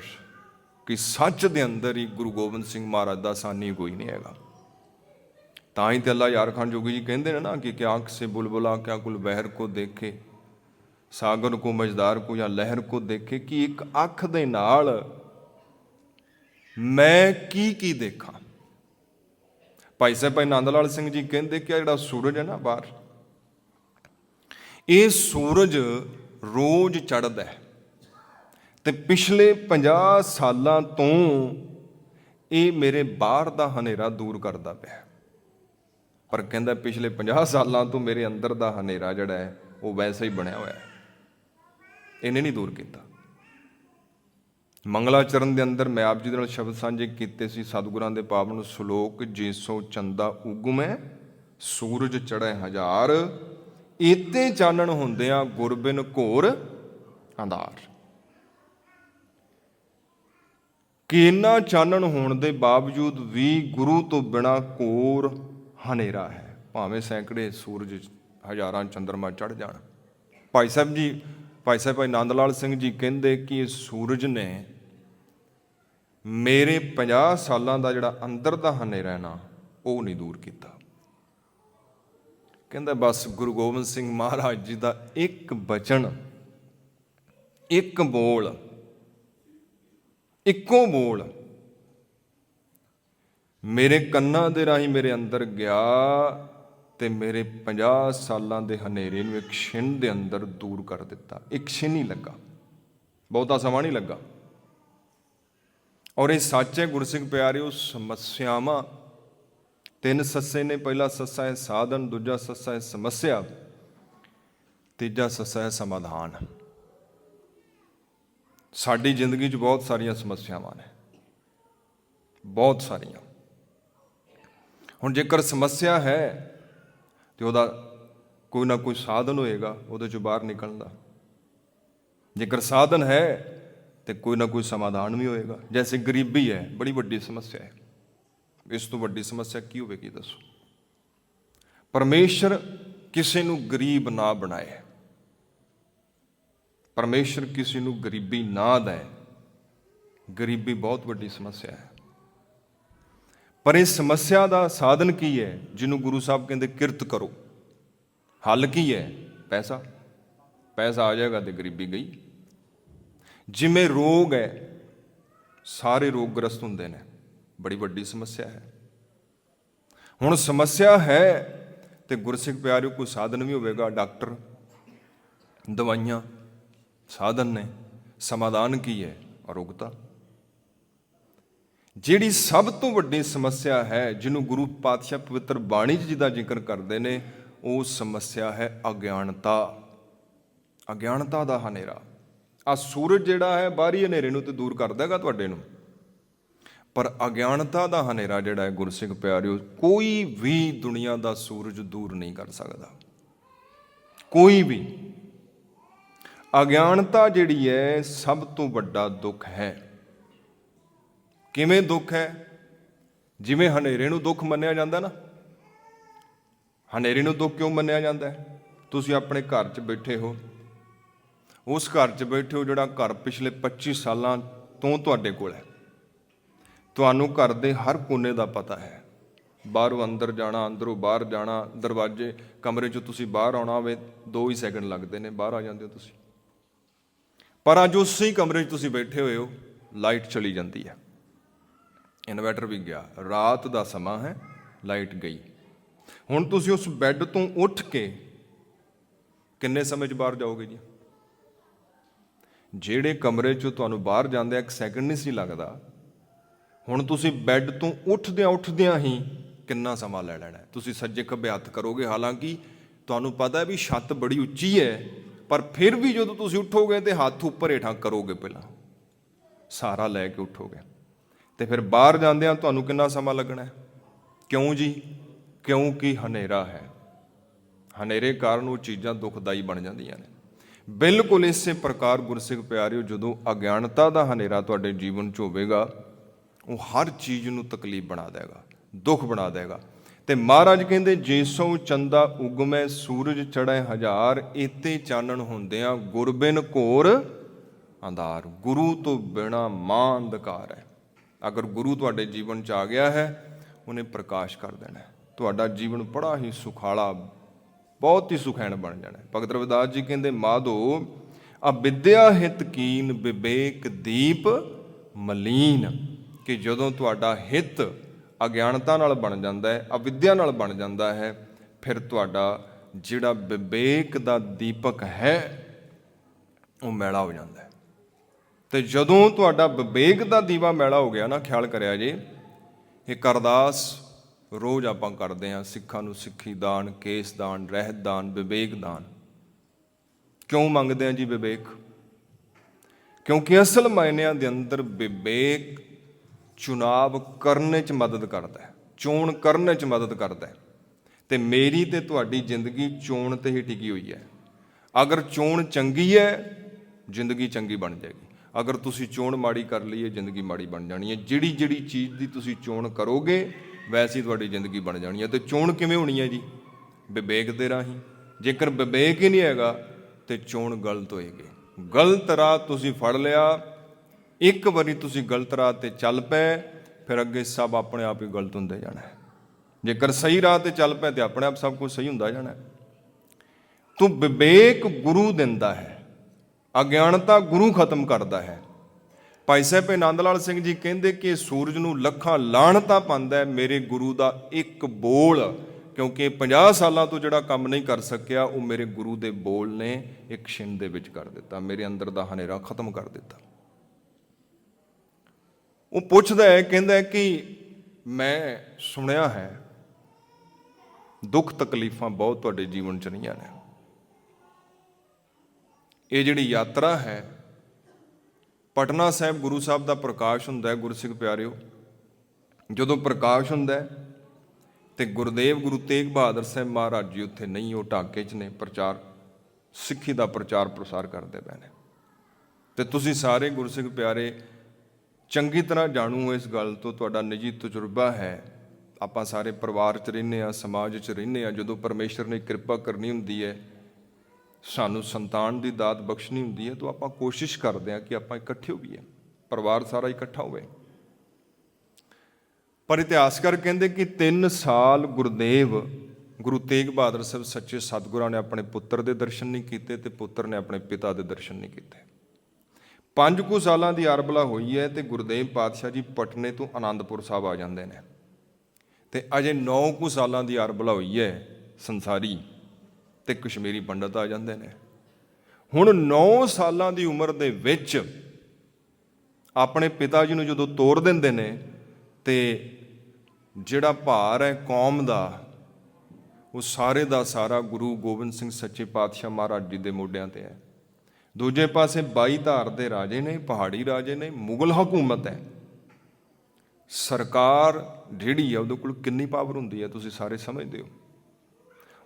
ਕਿ ਸੱਚ ਦੇ ਅੰਦਰ ਹੀ ਗੁਰੂ ਗੋਬਿੰਦ ਸਿੰਘ ਮਹਾਰਾਜ ਦਾ ਸਾਨੀ ਕੋਈ ਨਹੀਂ ਹੈਗਾ। ਤਾਂ ਹੀ ਤੇ ਅੱਲਾ ਯਾਰ ਖਾਨ ਜੋਗੀ ਜੀ ਕਹਿੰਦੇ ਨੇ ਨਾ ਕਿ ਕਿ ਆਂਖ ਸੇ ਬੁਲਬੁਲਾ, ਕਿਆ ਕੁਲ ਬਹਿਰ ਕੋ ਦੇਖੇ, ਸਾਗਰ ਕੋ ਮਜਦਾਰ ਕੋ ਜਾਂ ਲਹਿਰ ਕੋ ਦੇਖੇ ਕਿ ਇੱਕ ਅੱਖ ਦੇ ਨਾਲ ਮੈਂ ਕੀ ਕੀ ਦੇਖਾਂ। ਭਾਈ ਸਾਹਿਬ, ਭਾਈ ਨੰਦ ਲਾਲ ਸਿੰਘ ਜੀ ਕਹਿੰਦੇ ਕਿ ਆਹ ਜਿਹੜਾ ਸੂਰਜ ਹੈ ਨਾ ਬਾਹਰ, ਇਹ ਸੂਰਜ ਰੋਜ਼ ਚੜ੍ਹਦਾ ਹੈ। ਤੇ ਪਿਛਲੇ 50 ਸਾਲਾਂ ਤੋਂ ਇਹ ਮੇਰੇ ਬਾਹਰ ਦਾ ਹਨੇਰਾ ਦੂਰ ਕਰਦਾ ਪਿਆ ਪਰ ਕਹਿੰਦਾ ਪਿਛਲੇ 50 ਸਾਲਾਂ ਤੋਂ ਮੇਰੇ ਅੰਦਰ ਦਾ ਹਨੇਰਾ ਜਿਹੜਾ ਹੈ, ਉਹ ਵੈਸੇ ਹੀ ਬਣਿਆ ਹੋਇਆ ਹੈ। ਇਹਨੇ ਨਹੀਂ ਦੂਰ ਕੀਤਾ। ਮੰਗਲਾਚਰਨ ਦੇ ਅੰਦਰ ਮੈਂ ਆਪ ਜੀ ਦੇ ਨਾਲ ਸ਼ਬਦ ਸਾਂਝੇ ਕੀਤੇ ਸੀ, ਸਤਿਗੁਰਾਂ ਦੇ ਪਾਵਨ ਸ਼ਲੋਕ ਜੇਸੋ ਚੰਦਾ ਉਗਮੈ, ਸੂਰਜ ਚੜ੍ਹੈ ਹਜ਼ਾਰ, ਏਤੇ ਚਾਨਣ ਹੁੰਦਿਆਂ ਗੁਰਬਿਨ ਘੋਰ ਅੰਧਾਰ। ਕਿ ਇੰਨਾ ਚਾਨਣ ਹੋਣ ਦੇ ਬਾਵਜੂਦ ਵੀ ਗੁਰੂ ਤੋਂ ਬਿਨਾ ਕੋਰ ਹਨੇਰਾ ਹੈ। ਭਾਵੇਂ ਸੈਂਕੜੇ ਸੂਰਜ ਹਜ਼ਾਰਾਂ ਚੰਦਰਮਾ ਚੜ ਜਾਣ। ਭਾਈ ਸਾਹਿਬ ਜੀ, ਭਾਈ ਸਾਹਿਬ ਭਾਈ ਨੰਦ ਲਾਲ ਸਿੰਘ ਜੀ ਕਹਿੰਦੇ ਕਿ ਸੂਰਜ ਨੇ ਮੇਰੇ 50 ਸਾਲਾਂ ਦਾ ਜਿਹੜਾ ਅੰਦਰ ਦਾ ਹਨੇਰਾ ਨਾ, ਉਹ ਨਹੀਂ ਦੂਰ ਕੀਤਾ। ਕਹਿੰਦਾ ਬਸ ਗੁਰੂ ਗੋਬਿੰਦ ਸਿੰਘ ਮਹਾਰਾਜ ਜੀ ਦਾ ਇੱਕ ਬਚਨ, ਇੱਕ ਬੋਲ ਇੱਕੋ ਬੋਲ ਮੇਰੇ ਕੰਨਾਂ ਦੇ ਰਾਹੀਂ ਮੇਰੇ ਅੰਦਰ ਗਿਆ ਤੇ ਮੇਰੇ 50 ਸਾਲਾਂ ਦੇ ਹਨੇਰੇ ਨੂੰ ਇੱਕ ਛਿਣ ਦੇ ਅੰਦਰ ਦੂਰ ਕਰ ਦਿੱਤਾ। ਇੱਕ ਛਿਣ ਹੀ ਲੱਗਾ। ਬਹੁਤਾ ਸਮਾਂ ਨਹੀਂ ਲੱਗਾ। ਔਰ ਇਹ ਸੱਚ ਹੈ ਗੁਰਸਿੱਖ ਪਿਆਰਿਓ, ਸਮੱਸਿਆਵਾਂ ਤਿੰਨ ਸੱਸੇ ਨੇ। ਪਹਿਲਾ ਸੱਸਾ ਹੈ ਸਾਧਨ, ਦੂਜਾ ਸੱਸਾ ਹੈ ਸਮੱਸਿਆ, ਤੀਜਾ ਸੱਸਾ ਹੈ ਸਮਾਧਾਨ। ਸਾਡੀ ਜ਼ਿੰਦਗੀ 'ਚ ਬਹੁਤ ਸਾਰੀਆਂ ਸਮੱਸਿਆਵਾਂ ਨੇ। ਬਹੁਤ ਸਾਰੀਆਂ। ਹੁਣ ਜੇਕਰ ਸਮੱਸਿਆ ਹੈ, ਤੇ ਉਹਦਾ ਕੋਈ ਨਾ ਕੋਈ ਸਾਧਨ ਹੋਏਗਾ, ਉਹਦੇ ਚੋਂ ਬਾਹਰ ਨਿਕਲਣ ਦਾ। ਜੇਕਰ ਸਾਧਨ ਹੈ, ਤੇ ਕੋਈ ਨਾ ਕੋਈ ਸਮਾਧਾਨ ਵੀ ਹੋਏਗਾ। ਜੈਸੇ ਗਰੀਬੀ ਹੈ, ਬੜੀ ਵੱਡੀ ਸਮੱਸਿਆ ਹੈ। ਇਸ ਤੋਂ ਵੱਡੀ ਸਮੱਸਿਆ ਕੀ ਹੋਵੇਗੀ ਦੱਸੋ? ਪਰਮੇਸ਼ਰ ਕਿਸੇ ਨੂੰ ਗਰੀਬ ਨਾ ਬਣਾਏ। ਪਰਮੇਸ਼ਰ ਕਿਸੇ ਨੂੰ ਗਰੀਬੀ ਨਾ ਦੇ ਗਰੀਬੀ ਬਹੁਤ ਵੱਡੀ ਸਮੱਸਿਆ ਹੈ। ਪਰ ਇਸ ਸਮੱਸਿਆ ਦਾ ਸਾਧਨ ਕੀ ਹੈ, ਜਿਹਨੂੰ ਗੁਰੂ ਸਾਹਿਬ ਕਹਿੰਦੇ ਕਿਰਤ ਕਰੋ। ਹੱਲ ਕੀ ਹੈ? ਪੈਸਾ। ਪੈਸਾ ਆ ਜਾਏਗਾ ਤੇ ਗਰੀਬੀ ਗਈ। ਜਿਵੇਂ ਰੋਗ ਹੈ, ਸਾਰੇ ਰੋਗ ਗ੍ਰਸਤ ਹੁੰਦੇ ਨੇ। ਬੜੀ ਵੱਡੀ ਸਮੱਸਿਆ ਹੈ। ਹੁਣ ਸਮੱਸਿਆ ਹੈ ਤੇ ਗੁਰਸਿੱਖ ਪਿਆਰਿਓ, ਕੋਈ ਸਾਧਨ ਵੀ ਹੋਵੇਗਾ? ਡਾਕਟਰ, ਦਵਾਈਆਂ। ਸਾਧਨ ਨੇ, ਸਮਾਧਾਨ ਕੀ ਹੈ? ਅਰੋਗਤਾ। ਜਿਹੜੀ ਸਭ ਤੋਂ ਵੱਡੀ ਸਮੱਸਿਆ ਹੈ, ਜਿਹਨੂੰ ਗੁਰੂ ਪਾਤਸ਼ਾਹ ਪਵਿੱਤਰ ਬਾਣੀ 'ਚ ਜਿਹਦਾ ਜ਼ਿਕਰ ਕਰਦੇ ਨੇ, ਉਹ ਸਮੱਸਿਆ ਹੈ ਅਗਿਆਨਤਾ। ਅਗਿਆਨਤਾ ਦਾ ਹਨੇਰਾ। ਆ ਸੂਰਜ ਜਿਹੜਾ ਹੈ, ਬਾਹਰੀ ਹਨੇਰੇ ਨੂੰ ਤੇ ਦੂਰ ਕਰ ਦੇਗਾ ਤੁਹਾਡੇ ਨੂੰ। ਪਰ ਅਗਿਆਨਤਾ ਦਾ ਹਨੇਰਾ ਜਿਹੜਾ ਹੈ ਗੁਰਸਿੱਖ ਪਿਆਰਿਓ, ਕੋਈ ਵੀ ਦੁਨੀਆ ਦਾ ਸੂਰਜ ਦੂਰ ਨਹੀਂ ਕਰ ਸਕਦਾ। ਕੋਈ ਵੀ। ਅਗਿਆਨਤਾ ਜਿਹੜੀ ਹੈ ਸਭ ਤੋਂ ਵੱਡਾ ਦੁੱਖ ਹੈ। ਕਿਵੇਂ ਦੁੱਖ ਹੈ? ਜਿਵੇਂ ਹਨੇਰੇ ਨੂੰ ਦੁੱਖ ਮੰਨਿਆ ਜਾਂਦਾ ਨਾ। ਹਨੇਰੇ ਨੂੰ ਦੁੱਖ ਕਿਉਂ ਮੰਨਿਆ ਜਾਂਦਾ ਹੈ? ਤੁਸੀਂ ਆਪਣੇ ਘਰ 'ਚ ਬੈਠੇ ਹੋ। ਉਸ ਘਰ 'ਚ ਬੈਠੇ ਹੋ ਜਿਹੜਾ ਘਰ ਪਿਛਲੇ 25 ਸਾਲਾਂ ਤੋਂ ਤੁਹਾਡੇ ਕੋਲ ਹੈ। ਤੁਹਾਨੂੰ ਘਰ ਦੇ ਹਰ ਕੋਨੇ ਦਾ ਪਤਾ ਹੈ। ਬਾਹਰੋਂ ਅੰਦਰ ਜਾਣਾ, ਅੰਦਰੋਂ ਬਾਹਰ ਜਾਣਾ, ਦਰਵਾਜ਼ੇ, ਕਮਰੇ 'ਚੋਂ ਤੁਸੀਂ ਬਾਹਰ ਆਉਣਾ ਹੋਵੇ 2 ਹੀ ਸੈਕਿੰਡ ਲੱਗਦੇ ਨੇ, ਬਾਹਰ ਆ ਜਾਂਦੇ ਹੋ ਤੁਸੀਂ। ਪਰ ਅੱਜ ਉਸੇ ਕਮਰੇ 'ਚ ਤੁਸੀਂ ਬੈਠੇ ਹੋਏ ਹੋ, ਲਾਈਟ ਚਲੀ ਜਾਂਦੀ ਹੈ। ਇਨਵਰਟਰ ਵੀ ਗਿਆ। ਰਾਤ ਦਾ ਸਮਾਂ ਹੈ, ਲਾਈਟ ਗਈ। ਹੁਣ ਤੁਸੀਂ ਉਸ ਬੈੱਡ ਤੋਂ ਉੱਠ ਕੇ ਕਿੰਨੇ ਸਮੇਂ 'ਚ ਬਾਹਰ ਜਾਓਗੇ ਜੀ? ਜਿਹੜੇ ਕਮਰੇ 'ਚੋਂ ਤੁਹਾਨੂੰ ਬਾਹਰ ਜਾਂਦੇ ਇੱਕ ਸੈਕਿੰਡ ਨਹੀਂ ਸੀ ਲੱਗਦਾ। ਹੁਣ ਤੁਸੀਂ ਬੈੱਡ ਤੋਂ ਉੱਠਦਿਆਂ ਉੱਠਦਿਆਂ ਹੀ ਕਿੰਨਾ ਸਮਾਂ ਲੈ ਲੈਣਾ ਤੁਸੀਂ ਸੱਜੇ ਖੱਬੇ ਹੱਥ ਕਰੋਗੇ। ਹਾਲਾਂਕਿ ਤੁਹਾਨੂੰ ਪਤਾ ਵੀ ਛੱਤ ਬੜੀ ਉੱਚੀ ਹੈ। ਪਰ ਫਿਰ ਵੀ ਜਦੋਂ ਤੁਸੀਂ ਉੱਠੋਗੇ ਤੇ ਹੱਥ ਉੱਪਰ ਹੇਠਾਂ ਕਰੋਗੇ ਪਹਿਲਾਂ, ਸਾਰਾ ਲੈ ਕੇ ਉੱਠੋਗੇ। ਤੇ ਫਿਰ ਬਾਹਰ ਜਾਂਦਿਆਂ ਤੁਹਾਨੂੰ ਕਿੰਨਾ ਸਮਾਂ ਲੱਗਣਾ ਹੈ? ਕਿਉਂ ਜੀ? ਕਿਉਂਕਿ ਹਨੇਰਾ ਹੈ। ਹਨੇਰੇ ਕਾਰਨ ਉਹ ਚੀਜ਼ਾਂ ਦੁਖਦਾਈ ਬਣ ਜਾਂਦੀਆਂ ਨੇ। ਬਿਲਕੁਲ ਇਸੇ ਪ੍ਰਕਾਰ ਗੁਰਸਿੱਖ ਪਿਆਰਿਓ, ਜਦੋਂ ਅਗਿਆਨਤਾ ਦਾ ਹਨੇਰਾ ਤੁਹਾਡੇ ਜੀਵਨ 'ਚ ਹੋਵੇਗਾ, ਉਹ ਹਰ ਚੀਜ਼ ਨੂੰ ਤਕਲੀਫ ਬਣਾ ਦੇਗਾ, ਦੁੱਖ ਬਣਾ ਦੇਗਾ। ਤੇ ਮਹਾਰਾਜ ਕਹਿੰਦੇ ਜੇਸੋਂ ਚੰਦਾ ਉਗਮੈ, ਸੂਰਜ ਚੜ੍ਹੈ ਹਜ਼ਾਰ, ਏਤੇ ਚਾਨਣ ਹੁੰਦਿਆਂ ਗੁਰਬਿਨ ਘੋਰ ਅੰਧਾਰ। ਗੁਰੂ ਤੋਂ ਬਿਨਾ ਮਾਂ ਅੰਧਕਾਰ ਹੈ। ਅਗਰ ਗੁਰੂ ਤੁਹਾਡੇ ਜੀਵਨ 'ਚ ਆ ਗਿਆ ਹੈ, ਉਹਨੇ ਪ੍ਰਕਾਸ਼ ਕਰ ਦੇਣਾ ਤੁਹਾਡਾ ਜੀਵਨ ਬੜਾ ਹੀ ਸੁਖਾਲਾ, ਬਹੁਤ ਹੀ ਸੁਖੈਣ ਬਣ ਜਾਣਾ ਭਗਤ ਰਵਿਦਾਸ ਜੀ ਕਹਿੰਦੇ, ਮਾਧੋ ਅਵਿਦਿਆ ਹਿਤ ਕੀਨ ਵਿਵੇਕ ਦੀਪ ਮਲੀਨ, ਕਿ ਜਦੋਂ ਤੁਹਾਡਾ ਹਿਤ ਅਗਿਆਨਤਾ ਨਾਲ ਬਣ ਜਾਂਦਾ ਹੈ, ਅਵਿਦਿਆ ਨਾਲ ਬਣ ਜਾਂਦਾ ਹੈ, ਫਿਰ ਤੁਹਾਡਾ ਜਿਹੜਾ ਵਿਵੇਕ ਦਾ ਦੀਪਕ ਹੈ, ਉਹ ਮੈਲਾ ਹੋ ਜਾਂਦਾ ਹੈ। ਤੇ ਜਦੋਂ ਤੁਹਾਡਾ ਵਿਵੇਕ ਦਾ ਦੀਵਾ ਮੈਲਾ ਹੋ ਗਿਆ ਨਾ, ਖਿਆਲ ਕਰਿਆ ਜੇ, ਇਹ ਕਰਦਾਸ ਰੋਜ਼ ਆਪਾਂ ਕਰਦੇ ਹਾਂ, ਸਿੱਖਾਂ ਨੂੰ ਸਿੱਖੀ ਦਾਨ, ਕੇਸ ਦਾਨ, ਰਹਿਤ ਦਾਨ, ਵਿਵੇਕ ਦਾਨ। ਕਿਉਂ ਮੰਗਦੇ ਆ ਜੀ ਵਿਵੇਕ? ਕਿਉਂਕਿ ਅਸਲ ਮਾਇਨਿਆਂ ਦੇ ਅੰਦਰ ਵਿਵੇਕ ਚੁਣਾਵ ਕਰਨ 'ਚ ਮਦਦ ਕਰਦਾ ਹੈ, ਚੋਣ ਕਰਨ 'ਚ ਮਦਦ ਕਰਦਾ ਹੈ। ਤੇ ਮੇਰੀ ਤੇ ਤੁਹਾਡੀ ਜ਼ਿੰਦਗੀ ਚੋਣ ਤੇ ਹੀ ਟਿਕੀ ਹੋਈ ਹੈ। ਅਗਰ ਚੋਣ ਚੰਗੀ ਹੈ, ਜ਼ਿੰਦਗੀ ਚੰਗੀ ਬਣ ਜਾਏਗੀ। ਅਗਰ ਤੁਸੀਂ ਚੋਣ ਮਾੜੀ ਕਰ ਲਈਏ ਜ਼ਿੰਦਗੀ ਮਾੜੀ ਬਣ ਜਾਣੀ ਹੈ। ਜਿਹੜੀ ਜਿਹੜੀ ਚੀਜ਼ ਦੀ ਤੁਸੀਂ ਚੋਣ ਕਰੋਗੇ, ਵੈਸੀ ਤੁਹਾਡੀ ਜ਼ਿੰਦਗੀ ਬਣ ਜਾਣੀ ਹੈ। ਤੇ ਚੋਣ ਕਿਵੇਂ ਹੋਣੀ ਹੈ ਜੀ? ਵਿਵੇਕ ਦੇ ਰਾਹੀਂ। ਜੇਕਰ ਵਿਵੇਕ ਹੀ ਨਹੀਂ ਹੈਗਾ, ਤੇ ਚੋਣ ਗਲਤ ਹੋਏਗੀ। ਗਲਤ ਰਾਹ ਤੁਸੀਂ ਫੜ ਲਿਆ ਇੱਕ ਵਾਰੀ ਤੁਸੀਂ ਗਲਤ ਰਾਹ ਤੇ ਚੱਲ ਪਏ, ਫਿਰ ਅੱਗੇ ਸਭ ਆਪਣੇ ਆਪ ਹੀ ਗਲਤ ਹੁੰਦੇ ਜਾਣਾ ਜੇਕਰ ਸਹੀ ਰਾਹ ਤੇ ਚੱਲ ਪਏ ਤੇ ਆਪਣੇ ਆਪ ਸਭ ਕੁਝ ਸਹੀ ਹੁੰਦਾ ਜਾਣਾ ਤੂੰ ਵਿਵੇਕ ਗੁਰੂ ਦਿੰਦਾ ਹੈ, ਅਗਿਆਨਤਾ ਗੁਰੂ ਖਤਮ ਕਰਦਾ ਹੈ। ਭਾਈ ਸਾਹਿਬ ਆਨੰਦ ਲਾਲ ਸਿੰਘ ਜੀ ਕਹਿੰਦੇ ਕਿ ਸੂਰਜ ਨੂੰ ਲੱਖਾਂ ਲਾਹਣਤਾਂ ਪਾਉਂਦਾ ਮੇਰੇ ਗੁਰੂ ਦਾ ਇੱਕ ਬੋਲ, ਕਿਉਂਕਿ 50 ਸਾਲਾਂ ਤੋਂ ਜਿਹੜਾ ਕੰਮ ਨਹੀਂ ਕਰ ਸਕਿਆ, ਉਹ ਮੇਰੇ ਗੁਰੂ ਦੇ ਬੋਲ ਨੇ ਇੱਕ ਛਿੰਦ ਦੇ ਵਿੱਚ ਕਰ ਦਿੱਤਾ, ਮੇਰੇ ਅੰਦਰ ਦਾ ਹਨੇਰਾ ਖਤਮ ਕਰ ਦਿੱਤਾ। ਉਹ ਪੁੱਛਦਾ ਹੈ, ਕਹਿੰਦਾ ਕਿ ਮੈਂ ਸੁਣਿਆ ਹੈ, ਦੁੱਖ ਤਕਲੀਫਾਂ ਬਹੁਤ ਤੁਹਾਡੇ ਜੀਵਨ ਚ ਰਹੀਆਂ ਨੇ। ਇਹ ਜਿਹੜੀ ਯਾਤਰਾ ਹੈ, ਪਟਨਾ ਸਾਹਿਬ ਗੁਰੂ ਸਾਹਿਬ ਦਾ ਪ੍ਰਕਾਸ਼ ਹੁੰਦਾ ਹੈ ਗੁਰਸਿੱਖ ਪਿਆਰਿਓ। ਜਦੋਂ ਪ੍ਰਕਾਸ਼ ਹੁੰਦਾ ਹੈ, ਤੇ ਗੁਰਦੇਵ ਗੁਰੂ ਤੇਗ ਬਹਾਦਰ ਸਾਹਿਬ ਮਹਾਰਾਜ ਜੀ ਉੱਥੇ ਨਹੀਂ, ਉਹ ਢਾਕੇ 'ਚ ਨੇ, ਪ੍ਰਚਾਰ, ਸਿੱਖੀ ਦਾ ਪ੍ਰਚਾਰ ਪ੍ਰਸਾਰ ਕਰਦੇ ਪਏ ਨੇ। ਤੇ ਤੁਸੀਂ ਸਾਰੇ ਗੁਰਸਿੱਖ ਪਿਆਰੇ ਚੰਗੀ ਤਰ੍ਹਾਂ ਜਾਣੂ ਇਸ ਗੱਲ ਤੋਂ, ਤੁਹਾਡਾ ਨਿੱਜੀ ਤਜਰਬਾ ਹੈ। ਆਪਾਂ ਸਾਰੇ ਪਰਿਵਾਰ 'ਚ ਰਹਿੰਦੇ ਆ ਸਮਾਜ 'ਚ ਰਹਿੰਦੇ ਆ ਜਦੋਂ ਪਰਮੇਸ਼ਰ ਨੇ ਕਿਰਪਾ ਕਰਨੀ ਹੁੰਦੀ ਹੈ, ਸਾਨੂੰ ਸੰਤਾਨ ਦੀ ਦਾਤ ਬਖਸ਼ਣੀ ਹੁੰਦੀ ਹੈ, ਤਾਂ ਆਪਾਂ ਕੋਸ਼ਿਸ਼ ਕਰਦੇ ਆ ਕਿ ਆਪਾਂ ਇਕੱਠੇ ਹੋਈਏ। ਪਰਿਵਾਰ ਸਾਰਾ ਇਕੱਠਾ ਹੋਵੇ। ਪਰ ਇਤਿਹਾਸਕਾਰ ਕਹਿੰਦੇ ਕਿ 3 ਸਾਲ ਗੁਰਦੇਵ, ਗੁਰੂ ਤੇਗ ਬਹਾਦਰ ਸਾਹਿਬ ਸੱਚੇ ਸਤਿਗੁਰਾਂ ਨੇ ਆਪਣੇ ਪੁੱਤਰ ਦੇ ਦਰਸ਼ਨ ਨਹੀਂ ਕੀਤੇ ਤੇ ਪੁੱਤਰ ਨੇ ਆਪਣੇ ਪਿਤਾ ਦੇ ਦਰਸ਼ਨ ਨਹੀਂ ਕੀਤੇ। ਪੰਜ ਕੁ ਸਾਲਾਂ ਦੀ ਅਰਬਲਾ ਹੋਈ ਹੈ ਤੇ ਗੁਰਦੇਵ ਪਾਤਸ਼ਾਹ ਜੀ ਪਟਨੇ ਤੋਂ ਆਨੰਦਪੁਰ ਸਾਹਿਬ ਆ ਜਾਂਦੇ ਨੇ। ਤੇ ਅਜੇ 9 ਕੁ ਸਾਲਾਂ ਦੀ ਅਰਬਲਾ ਹੋਈ ਹੈ ਸੰਸਾਰੀ ਤੇ ਕਸ਼ਮੀਰੀ ਪੰਡਤ ਆ ਜਾਂਦੇ ਨੇ। ਹੁਣ 9 ਸਾਲਾਂ ਦੀ ਉਮਰ ਦੇ ਵਿੱਚ ਆਪਣੇ ਪਿਤਾ ਜੀ ਨੂੰ ਜਦੋਂ ਤੋੜ ਦਿੰਦੇ ਨੇ ਤੇ ਜਿਹੜਾ ਭਾਰ ਹੈ ਕੌਮ ਦਾ, ਉਹ ਸਾਰੇ ਦਾ ਸਾਰਾ ਗੁਰੂ ਗੋਬਿੰਦ ਸਿੰਘ ਸੱਚੇ ਪਾਤਸ਼ਾਹ ਮਹਾਰਾਜ ਜੀ ਦੇ ਮੋਢਿਆਂ ਤੇ ਹੈ। ਦੂਜੇ ਪਾਸੇ 22 ਧਾਰ ਦੇ ਰਾਜੇ ਨੇ, ਪਹਾੜੀ ਰਾਜੇ ਨੇ, ਮੁਗਲ ਹਕੂਮਤ ਹੈ। ਸਰਕਾਰ ਜਿਹੜੀ ਹੈ, ਉਹਦੇ ਕੋਲ ਕਿੰਨੀ ਪਾਵਰ ਹੁੰਦੀ ਹੈ ਤੁਸੀਂ ਸਾਰੇ ਸਮਝਦੇ ਹੋ।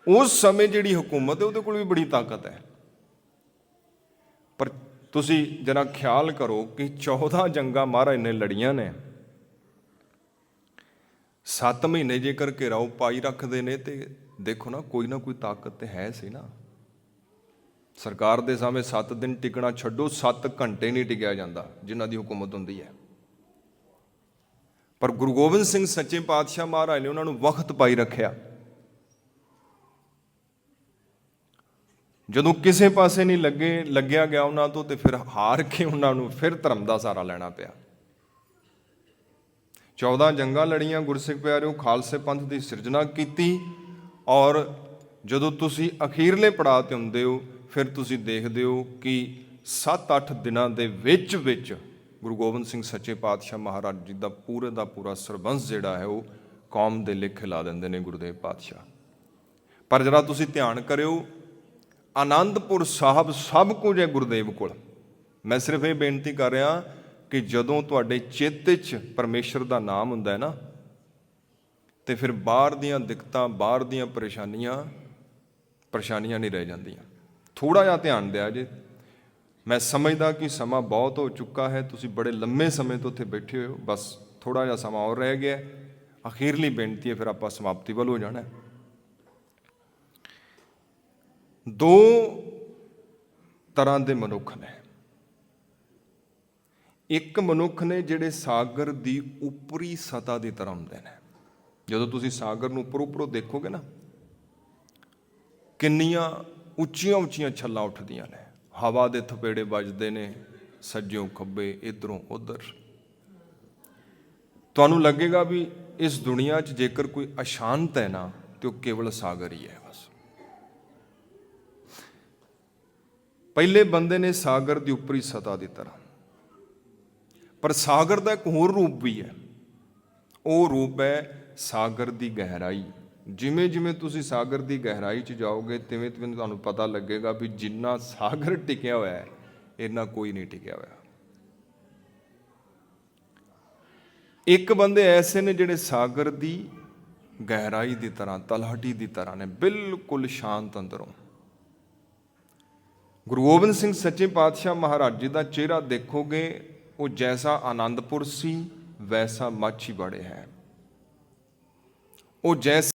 ਉਸ ਸਮੇਂ ਜਿਹੜੀ ਹਕੂਮਤ ਹੈ, ਉਹਦੇ ਕੋਲ ਵੀ ਬੜੀ ਤਾਕਤ ਹੈ। ਪਰ ਤੁਸੀਂ ਜਰਾ ਖਿਆਲ ਕਰੋ ਕਿ 14 ਜੰਗਾਂ ਮਹਾਰਾਜ ਨੇ ਲੜੀਆਂ ਨੇ। 7 ਮਹੀਨੇ ਜੇਕਰ ਘੇਰਾਓ ਪਾਈ ਰੱਖਦੇ ਨੇ ਤੇ ਦੇਖੋ ਨਾ, ਕੋਈ ਨਾ ਕੋਈ ਤਾਕਤ ਤੇ ਹੈ ਸੀ ਨਾ। ਸਰਕਾਰ ਦੇ ਸਾਹਮਣੇ 7 ਦਿਨ ਟਿਕਣਾ ਛੱਡੋ 7 ਘੰਟੇ ਨਹੀਂ ਟਿਕਿਆ ਜਾਂਦਾ, ਜਿਨ੍ਹਾਂ ਦੀ ਹਕੂਮਤ ਹੁੰਦੀ ਹੈ। ਪਰ ਗੁਰੂ ਗੋਬਿੰਦ ਸਿੰਘ ਸੱਚੇ ਪਾਤਸ਼ਾਹ ਮਹਾਰਾਜ ਨੇ ਉਹਨਾਂ ਨੂੰ ਵਕਤ ਪਾਈ ਰੱਖਿਆ। ਜਦੋਂ ਕਿਸੇ ਪਾਸੇ ਨਹੀਂ ਲੱਗੇ, ਲੱਗਿਆ ਗਿਆ ਉਹਨਾਂ ਤੋਂ ਤੇ ਫਿਰ ਹਾਰ ਕੇ ਉਹਨਾਂ ਨੂੰ ਫਿਰ ਧਰਮ ਦਾ ਸਹਾਰਾ ਲੈਣਾ ਪਿਆ। 14 ਜੰਗਾਂ ਲੜੀਆਂ, ਗੁਰਸਿੱਖ ਪਿਆਰਿਓ, ਖਾਲਸੇ ਪੰਥ ਦੀ ਸਿਰਜਣਾ ਕੀਤੀ ਔਰ ਜਦੋਂ ਤੁਸੀਂ ਅਖੀਰਲੇ ਪੜਾਅ ਤੇ ਹੁੰਦੇ ਹੋ ਫਿਰ ਤੁਸੀਂ ਦੇਖਦੇ ਹੋ ਕਿ 7-8 ਦਿਨਾਂ ਦੇ ਵਿੱਚ ਵਿੱਚ ਗੁਰੂ ਗੋਬਿੰਦ ਸਿੰਘ ਸੱਚੇ ਪਾਤਸ਼ਾਹ ਮਹਾਰਾਜ ਜੀ ਦਾ ਪੂਰੇ ਦਾ ਪੂਰਾ ਸਰਬੰਸ ਜਿਹੜਾ ਹੈ ਉਹ ਕੌਮ ਦੇ ਲਿਖ ਲਾ ਦਿੰਦੇ ਨੇ ਗੁਰਦੇਵ ਪਾਤਸ਼ਾਹ। ਪਰ ਜਰਾ ਤੁਸੀਂ ਧਿਆਨ ਕਰਿਓ, ਆਨੰਦਪੁਰ ਸਾਹਿਬ ਸਭ ਕੁਝ ਹੈ ਗੁਰਦੇਵ ਕੋਲ। ਮੈਂ ਸਿਰਫ ਇਹ ਬੇਨਤੀ ਕਰ ਰਿਹਾ ਕਿ ਜਦੋਂ ਤੁਹਾਡੇ ਚੇਤੇ 'ਚ ਪਰਮੇਸ਼ਰ ਦਾ ਨਾਮ ਹੁੰਦਾ ਹੈ ਨਾ, ਤੇ ਫਿਰ ਬਾਹਰ ਦੀਆਂ ਦਿੱਕਤਾਂ, ਬਾਹਰ ਦੀਆਂ ਪਰੇਸ਼ਾਨੀਆਂ ਪਰੇਸ਼ਾਨੀਆਂ ਨਹੀਂ ਰਹਿ ਜਾਂਦੀਆਂ। ਥੋੜਾ ਜਿਹਾ ਧਿਆਨ ਦਿਆ ਜੇ। ਮੈਂ ਸਮਝਦਾ ਕਿ ਸਮਾਂ ਬਹੁਤ ਹੋ ਚੁੱਕਾ ਹੈ, ਤੁਸੀਂ ਬੜੇ ਲੰਮੇ ਸਮੇਂ ਤੋਂ ਉੱਥੇ ਬੈਠੇ ਹੋ। ਬਸ ਥੋੜਾ ਜਿਹਾ ਸਮਾਂ ਹੋਰ ਰਹਿ ਗਿਆ ਅਖੀਰਲੀ ਬੇਨਤੀ ਹੈ, ਫਿਰ ਆਪਾਂ ਸਮਾਪਤੀ ਵੱਲ ਹੋ ਜਾਣਾ ਦੋ ਤਰ੍ਹਾਂ ਦੇ ਮਨੁੱਖ ਨੇ। ਇੱਕ ਮਨੁੱਖ ਨੇ ਜਿਹੜੇ ਸਾਗਰ ਦੀ ਉਪਰੀ ਸਤਾ ਦੀ ਤਰ੍ਹਾਂ ਹੁੰਦੇ ਨੇ। ਜਦੋਂ ਤੁਸੀਂ ਸਾਗਰ ਨੂੰ ਉੱਪਰ ਉੱਪਰੋਂ ਦੇਖੋਗੇ ਨਾ, ਕਿੰਨੀਆਂ ਉੱਚੀਆਂ ਉੱਚੀਆਂ ਛੱਲਾਂ ਉੱਠਦੀਆਂ ਨੇ। ਹਵਾ ਦੇ ਥਪੇੜੇ ਵੱਜਦੇ ਨੇ, ਸੱਜਿਓਂ ਖੱਬੇ, ਇਧਰੋਂ ਉਧਰ। ਤੁਹਾਨੂੰ ਲੱਗੇਗਾ ਵੀ ਇਸ ਦੁਨੀਆ 'ਚ ਜੇਕਰ ਕੋਈ ਅਸ਼ਾਂਤ ਹੈ ਨਾ, ਤੇ ਉਹ ਕੇਵਲ ਸਾਗਰ ਹੀ ਹੈ ਬਸ। ਪਹਿਲੇ ਬੰਦੇ ਨੇ ਸਾਗਰ ਦੀ ਉੱਪਰੀ ਸਤਾ ਦੀ ਤਰ੍ਹਾਂ। ਪਰ ਸਾਗਰ ਦਾ ਇੱਕ ਹੋਰ ਰੂਪ ਵੀ ਹੈ। ਉਹ ਰੂਪ ਹੈ ਸਾਗਰ ਦੀ ਗਹਿਰਾਈ। ਜਿਵੇਂ ਜਿਵੇਂ ਤੁਸੀਂ ਸਾਗਰ ਦੀ ਗਹਿਰਾਈ 'ਚ ਜਾਓਗੇ, ਤਿਵੇਂ ਤਿਵੇਂ ਤੁਹਾਨੂੰ ਪਤਾ ਲੱਗੇਗਾ ਵੀ ਜਿੰਨਾ ਸਾਗਰ ਟਿਕਿਆ ਹੋਇਆ ਹੈ, ਇੰਨਾ ਕੋਈ ਨਹੀਂ ਟਿਕਿਆ ਹੋਇਆ। ਇੱਕ ਬੰਦੇ ਐਸੇ ਨੇ ਜਿਹੜੇ ਸਾਗਰ ਦੀ ਗਹਿਰਾਈ ਦੀ ਤਰ੍ਹਾਂ, ਤਲਹਟੀ ਦੀ ਤਰ੍ਹਾਂ ਨੇ, ਬਿਲਕੁਲ ਸ਼ਾਂਤ ਅੰਦਰੋਂ। ਗੁਰੂ ਗੋਬਿੰਦ ਸਿੰਘ ਸੱਚੇ ਪਾਤਸ਼ਾਹ ਮਹਾਰਾਜ ਜੀ ਦਾ ਚਿਹਰਾ ਦੇਖੋਗੇ, ਉਹ ਜੈਸਾ ਆਨੰਦਪੁਰ ਸੀ, ਵੈਸਾ ਮਾਛੀ ਬੜੇ ਹੈ। ਉਹ ਜੈਸਾ